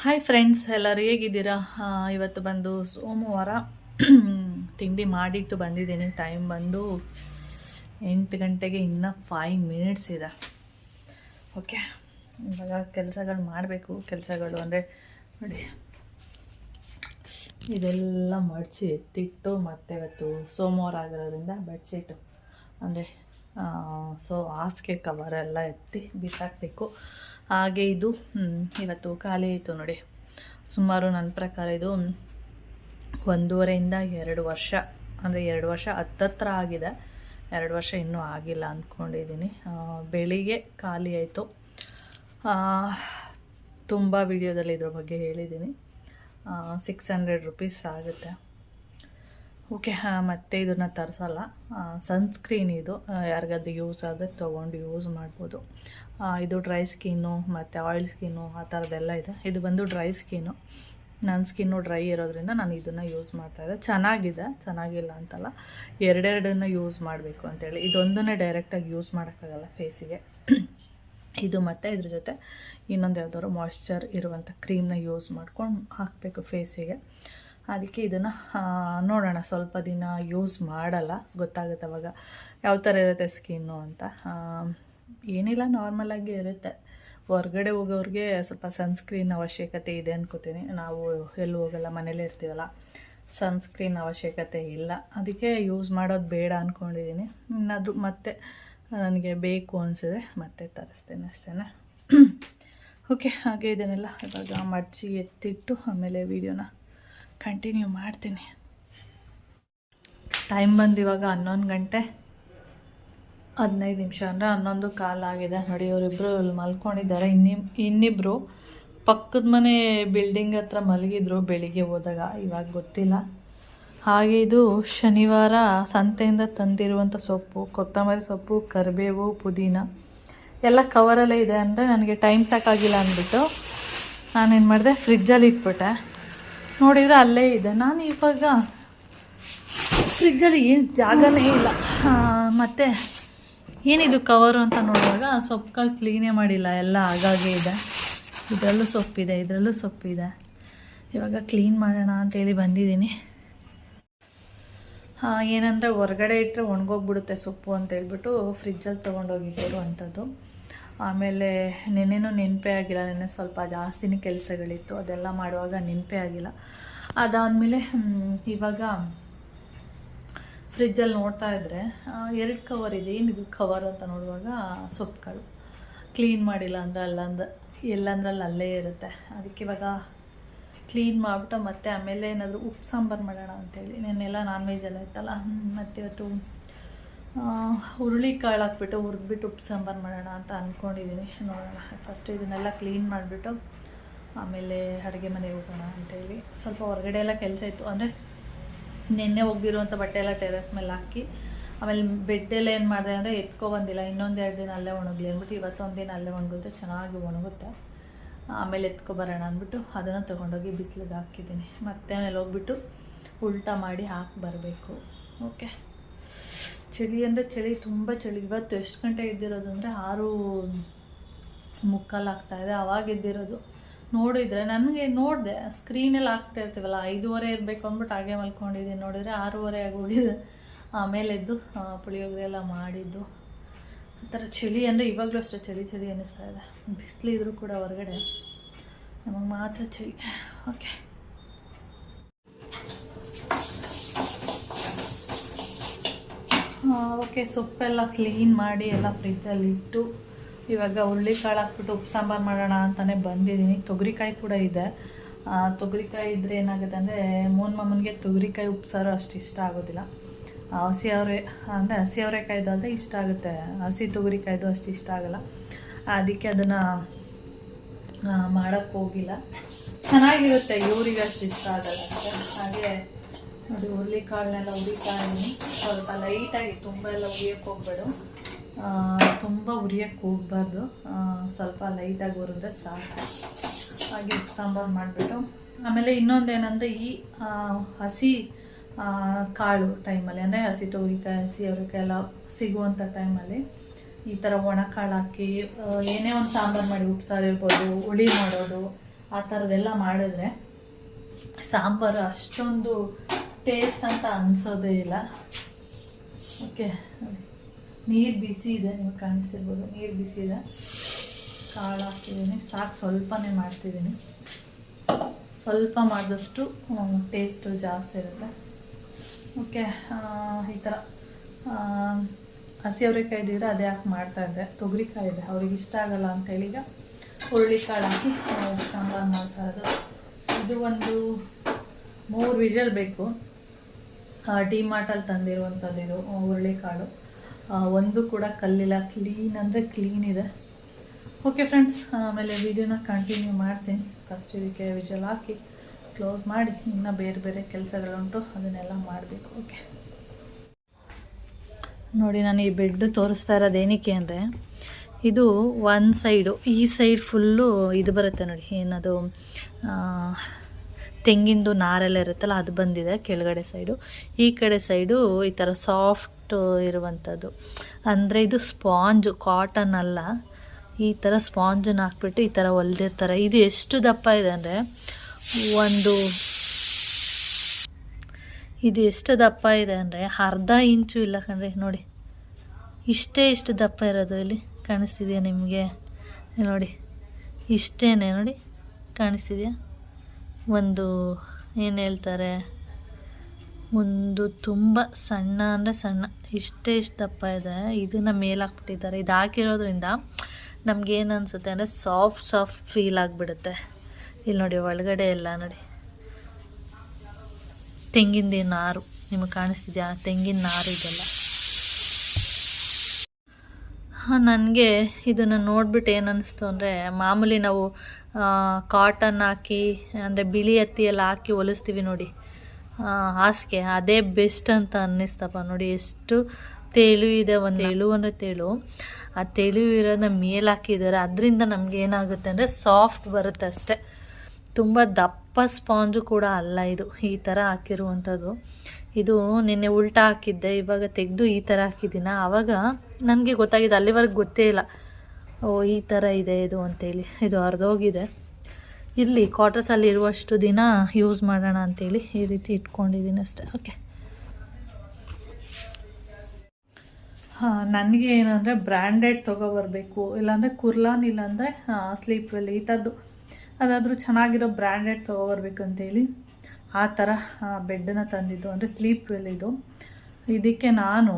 Hi friends ಎಲ್ಲರೂ ಹೇಗಿದ್ದೀರಾ? ಇವತ್ತು ಬಂದು ಸೋಮವಾರ ತಿಂಡಿ ಮಾಡಿಟ್ಟು ಬಂದಿದ್ದೀನಿ. ಟೈಮ್ ಬಂದು ಎಂಟು ಗಂಟೆಗೆ ಇನ್ನೂ ಫೈವ್ ಮಿನಿಟ್ಸ್ ಇದೆ. ಓಕೆ ಇವಾಗ ಕೆಲಸಗಳು ಮಾಡಬೇಕು. ಕೆಲಸಗಳು ಅಂದರೆ ನೋಡಿ, ಇದೆಲ್ಲ ಮಡಚಿ ಎತ್ತಿಟ್ಟು ಮತ್ತೆ ಇವತ್ತು ಸೋಮವಾರ ಆಗಿರೋದ್ರಿಂದ ಬೆಡ್ಶೀಟು ಅಂದರೆ ಸೊ ಹಾಸಿಗೆ ಕವರ್ ಎಲ್ಲ ಎತ್ತಿ ಬಿಸಾಕಬೇಕು. ಹಾಗೆ ಇದು ಇವತ್ತು ಖಾಲಿ ಆಯಿತು ನೋಡಿ. ಸುಮಾರು ನನ್ನ ಪ್ರಕಾರ ಇದು ಒಂದೂವರೆಯಿಂದ ಎರಡು ವರ್ಷ, ಅಂದರೆ ಎರಡು ವರ್ಷ ಹತ್ತತ್ರ ಆಗಿದೆ. ಎರಡು ವರ್ಷ ಇನ್ನೂ ಆಗಿಲ್ಲ ಅಂದ್ಕೊಂಡಿದ್ದೀನಿ ಬೆಳಿಗ್ಗೆ ಖಾಲಿ ಆಯಿತು. ತುಂಬ ವಿಡಿಯೋದಲ್ಲಿ ಇದ್ರ ಬಗ್ಗೆ ಹೇಳಿದ್ದೀನಿ. ಸಿಕ್ಸ್ ಹಂಡ್ರೆಡ್ ರುಪೀಸ್ ಆಗುತ್ತೆ. ಓಕೆ ಹಾಂ ಮತ್ತೆ ಇದನ್ನು ತರಿಸಲ್ಲ. ಸನ್ಸ್ಕ್ರೀನ್ ಇದು. ಯಾರಿಗಾದ್ರೂ ಯೂಸ್ ಆದರೆ ತೊಗೊಂಡು ಯೂಸ್ ಮಾಡ್ಬೋದು. ಇದು ಡ್ರೈ ಸ್ಕಿನ್ನು ಮತ್ತು ಆಯಿಲ್ ಸ್ಕಿನ್ನು ಆ ಥರದ್ದೆಲ್ಲ ಇದೆ. ಇದು ಬಂದು ಡ್ರೈ ಸ್ಕಿನ್ನು ನನ್ನ ಸ್ಕಿನ್ನು ಡ್ರೈ ಇರೋದ್ರಿಂದ ನಾನು ಇದನ್ನು ಯೂಸ್ ಮಾಡ್ತಾಯಿದ್ದೆ ಚೆನ್ನಾಗಿದೆ, ಚೆನ್ನಾಗಿಲ್ಲ ಅಂತಲ್ಲ. ಎರಡೆರಡನ್ನು ಯೂಸ್ ಮಾಡಬೇಕು ಅಂತೇಳಿ. ಇದೊಂದನ್ನೇ ಡೈರೆಕ್ಟಾಗಿ ಯೂಸ್ ಮಾಡೋಕ್ಕಾಗಲ್ಲ ಫೇಸಿಗೆ ಇದು ಮತ್ತು ಇದ್ರ ಜೊತೆ ಇನ್ನೊಂದು ಯಾವ್ದಾದ್ರು ಮಾಯ್ಶ್ಚರ್ ಇರುವಂಥ ಕ್ರೀಮ್ನ ಯೂಸ್ ಮಾಡ್ಕೊಂಡು ಹಾಕಬೇಕು ಫೇಸಿಗೆ ಅದಕ್ಕೆ ಇದನ್ನು ನೋಡೋಣ. ಸ್ವಲ್ಪ ದಿನ ಯೂಸ್ ಮಾಡಲ್ಲ. ಗೊತ್ತಾಗುತ್ತೆ ಅವಾಗ. ಯಾವ ಥರ ಇರುತ್ತೆ ಸ್ಕಿನ್ನು ಅಂತ. ಏನಿಲ್ಲ ನಾರ್ಮಲಾಗಿ ಇರುತ್ತೆ. ಹೊರ್ಗಡೆ ಹೋಗೋರಿಗೆ ಸ್ವಲ್ಪ ಸನ್ಸ್ಕ್ರೀನ್ ಅವಶ್ಯಕತೆ ಇದೆ ಅನ್ಕೋತೀನಿ. ನಾವು ಎಲ್ಲೂ ಹೋಗಲ್ಲ, ಮನೇಲೇ ಇರ್ತೀವಲ್ಲ ಸನ್ಸ್ಕ್ರೀನ್ ಅವಶ್ಯಕತೆ ಇಲ್ಲ. ಅದಕ್ಕೆ ಯೂಸ್ ಮಾಡೋದು ಬೇಡ ಅಂದ್ಕೊಂಡಿದ್ದೀನಿ ಇನ್ನಾದರೂ ಮತ್ತೆ ನನಗೆ ಬೇಕು ಅನಿಸಿದ್ರೆ ಮತ್ತೆ ತರಿಸ್ತೇನೆ ಅಷ್ಟೇ ಓಕೆ ಹಾಗೆ ಇದನ್ನೆಲ್ಲ ಇವಾಗ ಮಡ್ಚಿ ಎತ್ತಿಟ್ಟು ಆಮೇಲೆ ವೀಡಿಯೋನ ಕಂಟಿನ್ಯೂ ಮಾಡ್ತೀನಿ. ಟೈಮ್ ಬಂದು ಇವಾಗ ಹನ್ನೊಂದು ಗಂಟೆ. ಹದಿನೈದು ನಿಮಿಷ ಅಂದರೆ ಹನ್ನೊಂದು ಕಾಲಾಗಿದೆ ನೋಡಿ ಇವರಿಬ್ಬರು ಇಲ್ಲಿ ಮಲ್ಕೊಂಡಿದ್ದಾರೆ. ಇನ್ನಿ ಇನ್ನಿಬ್ಬರು ಪಕ್ಕದ ಮನೆ ಬಿಲ್ಡಿಂಗ್ ಹತ್ರ ಮಲಗಿದ್ರು ಬೆಳಿಗ್ಗೆ ಹೋದಾಗ. ಇವಾಗ ಗೊತ್ತಿಲ್ಲ. ಹಾಗೆ ಇದು ಶನಿವಾರ ಸಂತೆಯಿಂದ ತಂದಿರುವಂಥ ಸೊಪ್ಪು, ಕೊತ್ತಂಬರಿ ಸೊಪ್ಪು, ಕರಿಬೇವು, ಪುದೀನ ಎಲ್ಲ ಕವರಲ್ಲೇ ಇದೆ ಅಂದರೆ ನನಗೆ ಟೈಮ್ ಸಾಕಾಗಿಲ್ಲ ಅಂದ್ಬಿಟ್ಟು ನಾನೇನು ಮಾಡಿದೆ? ಫ್ರಿಜ್ಜಲ್ಲಿ ಇಟ್ಬಿಟ್ಟೆ. ನೋಡಿದರೆ ಅಲ್ಲೇ ಇದೆ. ನಾನು ಇವಾಗ ಫ್ರಿಜ್ಜಲ್ಲಿ ಏನು ಜಾಗನೇ ಇಲ್ಲ. ಮತ್ತೆ ಏನಿದು ಕವರು ಅಂತ ನೋಡುವಾಗ ಸೊಪ್ಪುಗಳು ಕ್ಲೀನೇ ಮಾಡಿಲ್ಲ, ಎಲ್ಲ ಆಗಾಗೆ ಇದೆ. ಇದರಲ್ಲೂ ಸೊಪ್ಪಿದೆ ಇದರಲ್ಲೂ ಸೊಪ್ಪಿದೆ. ಇವಾಗ ಕ್ಲೀನ್ ಮಾಡೋಣ ಅಂತೇಳಿ ಬಂದಿದ್ದೀನಿ. ಏನಂದರೆ ಹೊರಗಡೆ ಇಟ್ಟರೆ ಒಣಗೋಗ್ಬಿಡುತ್ತೆ ಸೊಪ್ಪು ಅಂತ ಹೇಳ್ಬಿಟ್ಟು ಫ್ರಿಜ್ಜಲ್ಲಿ ತೊಗೊಂಡೋಗಿದ್ದರು ಅಂಥದ್ದು ಆಮೇಲೆ ನೆನೆನೂ ನೆನಪೇ ಆಗಿಲ್ಲ ನೆನೆ ಸ್ವಲ್ಪ ಜಾಸ್ತಿನೇ ಕೆಲಸಗಳಿತ್ತು, ಅದೆಲ್ಲ ಮಾಡುವಾಗ ನೆನಪೇ ಆಗಿಲ್ಲ. ಅದಾದಮೇಲೆ ಇವಾಗ ಫ್ರಿಜ್ಜಲ್ಲಿ ನೋಡ್ತಾ ಇದ್ದರೆ ಎರಡು ಕವರ್ ಇದೆ. ಏನಿದು ಕವರ್ ಅಂತ ನೋಡುವಾಗ ಸೊಪ್ಪುಗಳು ಕ್ಲೀನ್ ಮಾಡಿಲ್ಲ ಅಂದರೆ ಅಲ್ಲಂದ, ಎಲ್ಲಂದ್ರಲ್ಲಿ ಅಲ್ಲೇ ಇರುತ್ತೆ. ಅದಕ್ಕೆ ಇವಾಗ ಕ್ಲೀನ್ ಮಾಡಿಬಿಟ್ಟು ಮತ್ತೆ ಆಮೇಲೆ ಏನಾದರೂ ಉಪ್ಪು ಸಾಂಬಾರು ಮಾಡೋಣ ಅಂತೇಳಿ. ನೆನ್ನೆಲ್ಲ ನಾನ್ ವೆಜ್ ಎಲ್ಲ ಇತ್ತಲ್ಲ, ಮತ್ತು ಇವತ್ತು ಹುರುಳಿ ಕಾಳು ಹಾಕ್ಬಿಟ್ಟು ಹುರಿದ್ಬಿಟ್ಟು ಉಪ್ಪು ಸಾಂಬಾರು ಮಾಡೋಣ ಅಂತ ಅಂದ್ಕೊಂಡಿದ್ದೀನಿ ನೋಡೋಣ. ಫಸ್ಟ್ ಇದನ್ನೆಲ್ಲ ಕ್ಲೀನ್ ಮಾಡಿಬಿಟ್ಟು ಆಮೇಲೆ ಅಡುಗೆ ಮನೆಗೆ ಹೋಗೋಣ ಅಂತೇಳಿ. ಸ್ವಲ್ಪ ಹೊರಗಡೆ ಎಲ್ಲ ಕೆಲಸ ಇತ್ತು. ಅಂದರೆ ನಿನ್ನೆ ಒಗ್ದಿರುವಂಥ ಬಟ್ಟೆ ಎಲ್ಲ ಟೆರೆಸ್ ಮೇಲೆ ಹಾಕಿ, ಆಮೇಲೆ ಬೆಡ್ಡೆಲ್ಲ ಏನು ಮಾಡಿದೆ ಅಂದರೆ ಎತ್ಕೊ ಬಂದಿಲ್ಲ. ಇನ್ನೊಂದು ಎರಡು ದಿನ ಅಲ್ಲೇ ಒಣಗಲಿ ಅಂದ್ಬಿಟ್ಟು ಇವತ್ತೊಂದು ದಿನ ಅಲ್ಲೇ ಒಣಗುತ್ತೆ ಚೆನ್ನಾಗಿ ಒಣಗುತ್ತೆ. ಆಮೇಲೆ ಎತ್ಕೊ ಬರೋಣ ಅಂದ್ಬಿಟ್ಟು ಅದನ್ನು ತೊಗೊಂಡೋಗಿ ಬಿಸಿಲಿಗೆ ಹಾಕಿದ್ದೀನಿ. ಮತ್ತೆ ಆಮೇಲೆ ಹೋಗ್ಬಿಟ್ಟು ಉಲ್ಟಾ ಮಾಡಿ ಹಾಕಿ ಬರಬೇಕು. ಓಕೆ ಚಳಿ ಅಂದರೆ ಚಳಿ, ತುಂಬ ಚಳಿ. ಇವತ್ತು ಎಷ್ಟು ಗಂಟೆ ಇದ್ದಿರೋದು ಅಂದರೆ ಆರು ಮುಕ್ಕಾಲು ಆಗ್ತಾ ಇದೆ. ಅವಾಗ ಎದ್ದಿರೋದು ನೋಡಿದರೆ, ನನಗೆ ನೋಡಿದೆ ಸ್ಕ್ರೀನಲ್ಲಿ ಹಾಕ್ತಾ ಇರ್ತೀವಲ್ಲ, ಐದೂವರೆ ಇರಬೇಕು ಅಂದ್ಬಿಟ್ಟು ಹಾಗೆ ಮಲ್ಕೊಂಡಿದ್ದೀನಿ ನೋಡಿದರೆ ಆರೂವರೆ ಆಗೋಗಿದೆ. ಆಮೇಲೆ ಎದ್ದು ಪುಳಿಯೋಗರೆ ಎಲ್ಲ ಮಾಡಿದ್ದು. ಆ ಥರ ಚಳಿ ಅಂದರೆ ಇವಾಗಲೂ ಅಷ್ಟೇ ಚಳಿ ಚಳಿ ಅನ್ನಿಸ್ತಾ ಇದೆ. ಬಿಸಿಲಿದ್ರೂ ಕೂಡ ಹೊರಗಡೆ. ನಮಗೆ ಮಾತ್ರ ಚಳಿ. ಓಕೆ ಓಕೆ ಸೊಪ್ಪೆಲ್ಲ ಕ್ಲೀನ್ ಮಾಡಿ ಎಲ್ಲ ಫ್ರಿಜ್ಜಲ್ಲಿ ಇಟ್ಟು ಇವಾಗ ಹುರುಳಿಕಾಳು ಹಾಕ್ಬಿಟ್ಟು ಉಪ್ಪು ಸಾಂಬಾರು ಮಾಡೋಣ ಅಂತಲೇ ಬಂದಿದ್ದೀನಿ. ತೊಗರಿಕಾಯಿ ಕೂಡ ಇದೆ. ತೊಗರಿಕಾಯಿ ಇದ್ದರೆ ಏನಾಗುತ್ತೆ ಅಂದರೆ ಮೋನ್ ಮಾಮನಿಗೆ ತೊಗರಿಕಾಯಿ ಉಪ್ಸಾರು ಅಷ್ಟು ಇಷ್ಟ ಆಗೋದಿಲ್ಲ. ಹಸಿ ಅವರೆ, ಅಂದರೆ ಹಸಿ ಅವರೆಕಾಯ್ದು ಇಷ್ಟ ಆಗುತ್ತೆ. ಹಸಿ ತೊಗರಿಕಾಯ್ದು ಅಷ್ಟು ಇಷ್ಟ ಆಗೋಲ್ಲ. ಅದಕ್ಕೆ ಅದನ್ನು ಮಾಡೋಕ್ಕೆ ಹೋಗಿಲ್ಲ. ಚೆನ್ನಾಗಿರುತ್ತೆ, ಇವ್ರಿಗೆ ಅಷ್ಟು ಇಷ್ಟ ಆಗಲ್ಲ ಹಾಗೆ ನೋಡಿ, ಹುರುಳಿಕಾಳನ್ನೆಲ್ಲ ಹುರಿತಾ ಇದ್ದೀನಿ. ಸ್ವಲ್ಪ ಲೈಟಾಗಿ ತುಂಬ ಎಲ್ಲ ಹುರಿಯೋಕ್ಕೆ ಹೋಗ್ಬೇಡು. ತುಂಬ ಉರಿಯಕ್ಕೆ ಹೋಗ್ಬಾರ್ದು. ಸ್ವಲ್ಪ ಲೈಟಾಗಿ ಹುರಿದ್ರೆ ಸಾಕು. ಹಾಗೆ ಉಪ್ಪು ಸಾಂಬಾರು ಮಾಡಿಬಿಟ್ಟು. ಆಮೇಲೆ ಇನ್ನೊಂದು ಏನಂದರೆ ಈ ಹಸಿ ಕಾಳು ಟೈಮಲ್ಲಿ ಅಂದರೆ ಹಸಿ ತೊಗರಿಕಾಯಿ, ಹಸಿ ಅವರೆಕಾಯಿ ಎಲ್ಲ ಸಿಗುವಂಥ ಟೈಮಲ್ಲಿ ಈ ಥರ ಒಣ ಕಾಳು ಹಾಕಿ ಏನೇ ಒಂದು ಸಾಂಬಾರು ಮಾಡಿ ಉಪ್ಸಾರು ಇರ್ಬೋದು, ಹುಳಿ ಮಾಡೋದು, ಆ ಥರದ್ದೆಲ್ಲ ಮಾಡಿದ್ರೆ ಸಾಂಬಾರು ಅಷ್ಟೊಂದು ಟೇಸ್ಟ್ ಅಂತ ಅನ್ಸೋದೇ ಇಲ್ಲ. ಓಕೆ ನೀರು ಬಿಸಿ ಇದೆ, ನಿಮ್ಗೆ ಕಾಣಿಸ್ತಿರ್ಬೋದು. ನೀರು ಬಿಸಿ ಇದೆ. ಕಾಳು ಹಾಕ್ತಿದ್ದೀನಿ ಸಾಕು ಸ್ವಲ್ಪನೇ ಮಾಡ್ತಿದ್ದೀನಿ ಸ್ವಲ್ಪ ಮಾಡಿದಷ್ಟು ಟೇಸ್ಟು ಜಾಸ್ತಿ ಇರುತ್ತೆ. ಓಕೆ ಈ ಥರ ಹಸಿ ಅವರೆಕಾಯಿ ಇದ್ದಿದ್ರೆ ಅದೇ ಹಾಕಿ ಮಾಡ್ತಾಯಿದ್ದೆ ತೊಗರಿಕಾಯಿ ಇದೆ. ಅವ್ರಿಗೆ ಇಷ್ಟ ಆಗಲ್ಲ ಅಂತೇಳಿ ಈಗ ಹುರುಳಿಕಾಳು ಹಾಕಿ ಸಾಂಬಾರು ಮಾಡ್ತಾ ಇರೋದು. ಇದು ಒಂದು ಮೂರು ವಿಜಲ್ ಬೇಕು. ಡಿ ಮಾರ್ಟಲ್ಲಿ ತಂದಿರುವಂಥದ್ದು ಇದು ಹುರುಳಿಕಾಳು. ಒಂದು ಕೂಡ ಕಲ್ಲಿಲ್ಲ. ಕ್ಲೀನ್ ಅಂದರೆ ಕ್ಲೀನ್ ಇದೆ. ಓಕೆ ಫ್ರೆಂಡ್ಸ್ ಆಮೇಲೆ ವಿಡಿಯೋನ ಕಂಟಿನ್ಯೂ ಮಾಡ್ತೀನಿ. ಫಸ್ಟ್ ಇದಕ್ಕೆ ವಿಜಲ್ ಹಾಕಿ ಕ್ಲೋಸ್ ಮಾಡಿ, ಇನ್ನು ಬೇರೆ ಬೇರೆ ಕೆಲಸಗಳುಂಟು, ಅದನ್ನೆಲ್ಲ ಮಾಡಬೇಕು ಓಕೆ ನೋಡಿ, ನಾನು ಈ ಬೆಡ್ ತೋರಿಸ್ತಾ ಇರೋದು ಏನಕ್ಕೆ ಅಂದರೆ, ಇದು ಒನ್ ಸೈಡು ಈ ಸೈಡ್ ಫುಲ್ಲು ಇದು ಬರುತ್ತೆ ನೋಡಿ. ಏನದು ತೆಂಗಿಂದು ನಾರೆಲ್ಲ ಇರುತ್ತಲ್ಲ, ಅದು ಬಂದಿದೆ ಕೆಳಗಡೆ ಸೈಡು ಈ ಕಡೆ ಸೈಡು ಈ ಥರ ಸಾಫ್ಟ್ ಇರುವಂಥದ್ದು. ಅಂದರೆ ಇದು ಸ್ಪಾಂಜು ಕಾಟನ್ ಅಲ್ಲ. ಈ ಥರ ಸ್ಪಾಂಜನ್ನು ಹಾಕ್ಬಿಟ್ಟು ಈ ಥರ ಹೊಲ್ದಿರ್ತಾರೆ. ಇದು ಎಷ್ಟು ದಪ್ಪ ಇದೆ ಅಂದರೆ ಒಂದು ಇದು ಎಷ್ಟು ದಪ್ಪ ಇದೆ ಅಂದರೆ ಅರ್ಧ ಇಂಚು ಇಲ್ಲ ಕಣ್ರಿ, ನೋಡಿ. ಇಷ್ಟೇ ಇಷ್ಟು ದಪ್ಪ ಇರೋದು ಇಲ್ಲಿ ಕಾಣಿಸ್ತಿದೆಯಾ ನಿಮಗೆ? ನೋಡಿ, ಇಷ್ಟೇನೆ, ನೋಡಿ, ಕಾಣಿಸ್ತಿದೆಯಾ? ಒಂದು, ಏನು ಹೇಳ್ತಾರೆ? ಒಂದು ತುಂಬ ಸಣ್ಣ ಅಂದರೆ ಸಣ್ಣ, ಇಷ್ಟೇ ಇಷ್ಟು ದಪ್ಪ ಇದೆ. ಇದನ್ನು ಮೇಲೆ ಹಾಕ್ಬಿಟ್ಟಿದ್ದಾರೆ ಇದು ಹಾಕಿರೋದ್ರಿಂದ ನಮ್ಗೇನು ಅನಿಸುತ್ತೆ ಅಂದರೆ ಸಾಫ್ಟ್ ಸಾಫ್ಟ್ ಫೀಲ್ ಆಗಿಬಿಡುತ್ತೆ. ಇಲ್ಲಿ ನೋಡಿ, ಒಳಗಡೆ ಎಲ್ಲ ನೋಡಿ. ತೆಂಗಿನ ನಾರು? ನಿಮಗೆ ಕಾಣಿಸ್ತಿದ್ಯಾ? ತೆಂಗಿನ ನಾರು ಇದೆಲ್ಲ. ಹಾಂ, ನನಗೆ ಇದನ್ನು ನೋಡ್ಬಿಟ್ಟು ಏನು ಅನ್ನಿಸ್ತು ಅಂದರೆ, ಮಾಮೂಲಿ ನಾವು ಕಾಟನ್ ಹಾಕಿ, ಅಂದರೆ ಬಿಳಿ ಹತ್ತಿ ಎಲ್ಲ ಹಾಕಿ ಹೊಲಿಸ್ತೀವಿ ನೋಡಿ. ಹಾಸಿಗೆ. ಅದೇ ಬೆಸ್ಟ್ ಅಂತ ಅನ್ನಿಸ್ತಪ್ಪ ನೋಡಿ ಎಷ್ಟು ತೆಳು ಇದೆ ಒಂದು ತೆಳು ಅಂದರೆ ತೆಳು. ಆ ತೆಳು ಇರೋದನ್ನ ಮೇಲೆ ಹಾಕಿದ್ದಾರೆ ಅದರಿಂದ ನಮ್ಗೆ ಏನಾಗುತ್ತೆ ಅಂದರೆ ಸಾಫ್ಟ್ ಬರುತ್ತೆ ಅಷ್ಟೇ. ತುಂಬ ದಪ್ಪ ಸ್ಪಾಂಜು ಕೂಡ ಅಲ್ಲ ಇದು ಈ ಥರ ಹಾಕಿರುವಂಥದ್ದು. ಇದು ನಿನ್ನೆ ಉಲ್ಟಾ ಹಾಕಿದ್ದೆ ಇವಾಗ ತೆಗೆದು ಈ ಥರ ಹಾಕಿದ್ದೀನ? ಆವಾಗ ನನಗೆ ಗೊತ್ತಾಗಿದೆ ಅಲ್ಲಿವರೆಗೆ ಗೊತ್ತೇ ಇಲ್ಲ. ಓ ಈ ಥರ ಇದೆ ಇದು ಅಂತೇಳಿ. ಇದು ಹರಿದೋಗಿದೆ. ಇರಲಿ ಕ್ವಾರ್ಟರ್ಸಲ್ಲಿ ಇರುವಷ್ಟು ದಿನ ಯೂಸ್ ಮಾಡೋಣ ಅಂತೇಳಿ ಈ ರೀತಿ ಇಟ್ಕೊಂಡಿದ್ದೀನಿ ಅಷ್ಟೇ. ಓಕೆ ಹಾಂ, ನನಗೆ ಏನಂದರೆ ಬ್ರ್ಯಾಂಡೆಡ್ ತೊಗೊಬರ್ಬೇಕು ಇಲ್ಲಾಂದರೆ ಕುರ್ಲಾನ್ ಇಲ್ಲಾಂದರೆ ಸ್ಲೀಪ್ ವೆಲ್ ಈ ಥರದ್ದು ಅದಾದರೂ ಚೆನ್ನಾಗಿರೋ ಬ್ರ್ಯಾಂಡೆಡ್ ತೊಗೊಬರ್ಬೇಕು ಅಂತೇಳಿ ಆ ಥರ ಬೆಡ್ಡನ್ನ ತಂದಿದ್ದು. ಅಂದರೆ ಸ್ಲೀಪ್ ವೆಲ್ ಇದು ಇದಕ್ಕೆ ನಾನು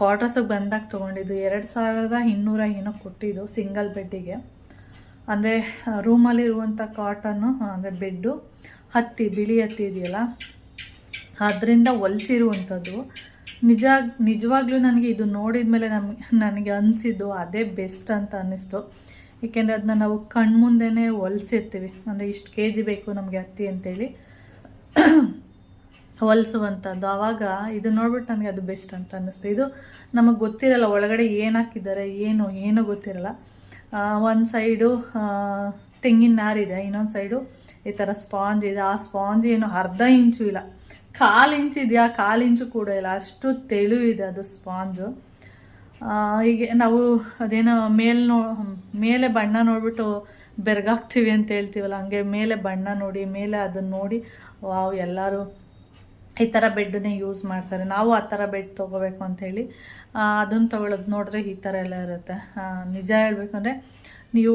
ಕ್ವಾರ್ಟರ್ಸಿಗೆ ಬಂದಾಗ ತೊಗೊಂಡಿದ್ದು ಎರಡು ಸಾವಿರದ ಇನ್ನೂರ ಏನೋ ಕೊಟ್ಟಿದ್ದು ಸಿಂಗಲ್ ಬೆಡ್ಡಿಗೆ ಅಂದರೆ ರೂಮಲ್ಲಿರುವಂಥ ಕಾಟನ್ನು ಅಂದರೆ ಬೆಡ್ಡು, ಹತ್ತಿ, ಬಿಳಿ ಹತ್ತಿ ಇದೆಯಲ್ಲ, ಅದರಿಂದ ಹೊಲಿಸಿರುವಂಥದ್ದು. ನಿಜ, ನಿಜವಾಗ್ಲೂ ನನಗೆ ಇದು ನೋಡಿದ ಮೇಲೆ ನನಗೆ ಅನಿಸಿದ್ದು ಅದೇ ಬೆಸ್ಟ್ ಅಂತ ಅನ್ನಿಸ್ತು. ಏಕೆಂದರೆ ಅದನ್ನ ನಾವು ಕಣ್ಮುಂದೆನೇ ಹೊಲಿಸಿರ್ತೀವಿ. ಅಂದರೆ ಇಷ್ಟು ಕೆ ಜಿ ಬೇಕು ನಮಗೆ ಹತ್ತಿ ಅಂತೇಳಿ. ಹೊಲಿಸುವಂಥದ್ದು. ಆವಾಗ ಇದು ನೋಡ್ಬಿಟ್ಟು ನನಗೆ ಅದು ಬೆಸ್ಟ್ ಅಂತ ಅನ್ನಿಸ್ತು. ಇದು ನಮಗೆ ಗೊತ್ತಿರಲ್ಲ, ಒಳಗಡೆ ಏನು ಹಾಕಿದ್ದಾರೆ, ಏನು, ಏನೂ ಗೊತ್ತಿರಲ್ಲ. ಒಂದು ಸೈಡು ತೆಂಗಿನ ನಾರಿದೆ ಇನ್ನೊಂದು ಸೈಡು ಈ ಥರ ಸ್ಪಾಂಜ್ ಇದೆ. ಆ ಸ್ಪಾಂಜ್ ಏನು ಅರ್ಧ ಇಂಚು ಇಲ್ಲ. ಕಾಲು ಇಂಚು ಇದೆಯಾ? ಕಾಲು ಇಂಚು ಕೂಡ ಇಲ್ಲ. ಅಷ್ಟು ತೆಳು ಇದೆ ಅದು ಸ್ಪಾಂಜು. ಹೀಗೆ ನಾವು ಅದೇನೋ ಮೇಲ್ ನೋ, ಮೇಲೆ ಬಣ್ಣ ನೋಡಿಬಿಟ್ಟು ಬೆರಗಾಗ್ತೀವಿ ಅಂತ ಹೇಳ್ತೀವಲ್ಲ, ಹಂಗೆ ಮೇಲೆ ಬಣ್ಣ ನೋಡಿ, ಮೇಲೆ ಅದನ್ನು ನೋಡಿ, ವಾವ್, ಎಲ್ಲರೂ ಈ ಥರ ಬೆಡ್ಡನ್ನೇ ಯೂಸ್ ಮಾಡ್ತಾರೆ. ನಾವು ಆ ಥರ ಬೆಡ್ ತೊಗೋಬೇಕು ಅಂಥೇಳಿ ಅದನ್ನು ತೊಗೊಳೋದು ನೋಡಿದ್ರೆ ಈ ಥರ ಎಲ್ಲ ಇರುತ್ತೆ. ನಿಜ ಹೇಳ್ಬೇಕಂದ್ರೆ ನೀವು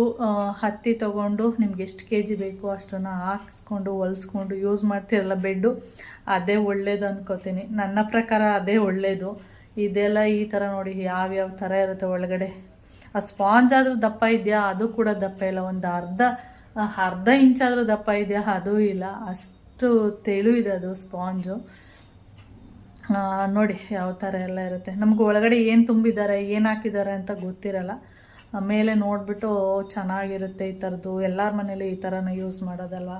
ಹತ್ತಿ ತೊಗೊಂಡು ನಿಮ್ಗೆ ಎಷ್ಟು ಕೆ ಜಿ ಬೇಕು ಅಷ್ಟನ್ನು ಹಾಕಿಸ್ಕೊಂಡು, ಹೊಲಿಸ್ಕೊಂಡು ಯೂಸ್ ಮಾಡ್ತಿರಲ್ಲ ಬೆಡ್ಡು, ಅದೇ ಒಳ್ಳೇದು ಅನ್ಕೋತೀನಿ. ನನ್ನ ಪ್ರಕಾರ ಅದೇ ಒಳ್ಳೆಯದು ಇದೆಲ್ಲ ಈ ಥರ ನೋಡಿ ಯಾವ್ಯಾವ ಥರ ಇರುತ್ತೆ ಒಳಗಡೆ. ಆ ಸ್ಪಾಂಜ್ ಆದರೂ ದಪ್ಪ ಇದೆಯಾ? ಅದು ಕೂಡ ದಪ್ಪ ಇಲ್ಲ. ಒಂದು ಅರ್ಧ ಅರ್ಧ ಇಂಚಾದರೂ ದಪ್ಪ ಇದೆಯಾ? ಅದೂ ಇಲ್ಲ. ಅಷ್ಟು ತೆಳು ಇದೆ ಅದು ಸ್ಪಾಂಜು. ನೋಡಿ ಯಾವ ಥರ ಎಲ್ಲ ಇರುತ್ತೆ. ನಮ್ಗೆ ಒಳಗಡೆ ಏನು ತುಂಬಿದ್ದಾರೆ, ಏನು ಹಾಕಿದ್ದಾರೆ ಅಂತ ಗೊತ್ತಿರಲ್ಲ. ಮೇಲೆ ನೋಡಿಬಿಟ್ಟು ಚೆನ್ನಾಗಿರುತ್ತೆ ಈ ಥರದ್ದು ಎಲ್ಲರ ಮನೇಲಿ ಈ ಥರನ ಯೂಸ್ ಮಾಡೋದಲ್ವ?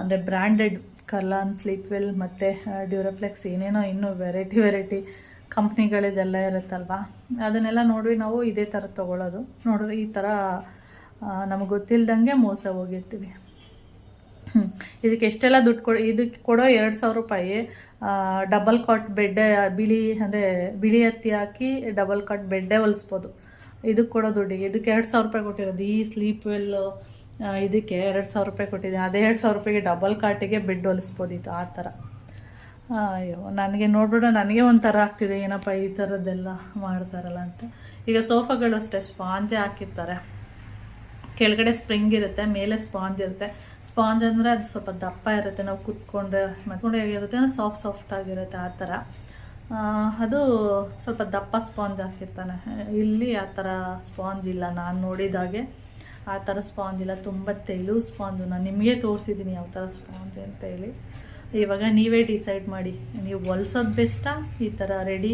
ಅಂದರೆ ಬ್ರ್ಯಾಂಡೆಡ್ ಕರ್ಲಾನ್ ಸ್ಲೀಪ್ವೆಲ್ ಮತ್ತು ಡ್ಯೂರಫ್ಲೆಕ್ಸ್ ಏನೇನೋ ಇನ್ನೂ ವೆರೈಟಿ ವೆರೈಟಿ ಕಂಪ್ನಿಗಳಿದೆಲ್ಲ ಇರುತ್ತಲ್ವ? ಅದನ್ನೆಲ್ಲ ನೋಡಿ ನಾವು, ಇದೇ ಥರ ತೊಗೊಳ್ಳೋದು ನೋಡಿದ್ರೆ ಈ ಥರ ನಮಗೆ ಗೊತ್ತಿಲ್ದಂಗೆ ಮೋಸ ಹೋಗಿರ್ತೀವಿ. ಇದಕ್ಕೆ ಎಷ್ಟೆಲ್ಲ ದುಡ್ಡು ಕೊಡಿ, ಇದಕ್ಕೆ ಕೊಡೋ ಎರಡು ಸಾವಿರ ರೂಪಾಯಿ ಡಬಲ್ ಕಾಟ್ ಬೆಡ್ಡೆ ಬಿಳಿ, ಅಂದರೆ ಬಿಳಿ ಹತ್ತಿ ಹಾಕಿ ಡಬಲ್ ಕಾಟ್ ಬೆಡ್ಡೆ ಹೊಲಿಸ್ಬೋದು. ಇದಕ್ಕೆ ಕೊಡೋ ದುಡ್ಡಿಗೆ. ಇದಕ್ಕೆ ಎರಡು ಸಾವಿರ ರೂಪಾಯಿ ಕೊಟ್ಟಿರೋದು. ಈ ಸ್ಲೀಪ್ ವೆಲ್ಲು ಇದಕ್ಕೆ ಎರಡು ಸಾವಿರ ರೂಪಾಯಿ ಕೊಟ್ಟಿದ್ದೀನಿ. ಅದೇ ಎರಡು ಸಾವಿರ ರೂಪಾಯಿಗೆ ಡಬಲ್ ಕಾಟಿಗೆ ಬೆಡ್ ಹೊಲಿಸ್ಬೋದಿತ್ತು ಆ ಥರ. ಅಯ್ಯೋ, ನನಗೆ ನೋಡ್ಬಿಟ್ಟು ನನಗೆ ಒಂಥರ ಆಗ್ತಿದೆ. ಏನಪ್ಪ ಈ ಥರದ್ದೆಲ್ಲ ಮಾಡ್ತಾರಲ್ಲ ಅಂತ. ಈಗ ಸೋಫಾಗಳು ಅಷ್ಟೇ, ಸ್ಪಾಂಜೆ ಹಾಕಿರ್ತಾರೆ. ಕೆಳಗಡೆ ಸ್ಪ್ರಿಂಗ್ ಇರುತ್ತೆ, ಮೇಲೆ ಸ್ಪಾಂಜ್ ಇರುತ್ತೆ. ಸ್ಪಾಂಜ್ ಅಂದರೆ ಅದು ಸ್ವಲ್ಪ ದಪ್ಪ ಇರುತ್ತೆ. ನಾವು ಕುತ್ಕೊಂಡ್ರೆ ಮತ್ಕೊಂಡು ಹೇಗಿರುತ್ತೆ ಸಾಫ್ಟ್ ಸಾಫ್ಟ್ ಆಗಿರುತ್ತೆ ಆ ಥರ. ಅದು ಸ್ವಲ್ಪ ದಪ್ಪ ಸ್ಪಾಂಜ್ ಹಾಕಿರ್ತಾನೆ. ಇಲ್ಲಿ ಆ ಥರ ಸ್ಪಾಂಜ್ ಇಲ್ಲ. ನಾನು ನೋಡಿದಾಗೆ ಆ ಥರ ಸ್ಪಾಂಜ್ ಇಲ್ಲ. ತುಂಬ ತೆಳು ಸ್ಪಾಂಜು. ನಾನು ನಿಮಗೆ ತೋರಿಸಿದ್ದೀನಿ ಯಾವ ಥರ ಸ್ಪಾಂಜ್ ಅಂತ ಹೇಳಿ. ಇವಾಗ ನೀವೇ ಡಿಸೈಡ್ ಮಾಡಿ. ನೀವು ಹೊಲ್ಸೋದು ಬೆಸ್ಟಾ ಈ ಥರ ರೆಡಿ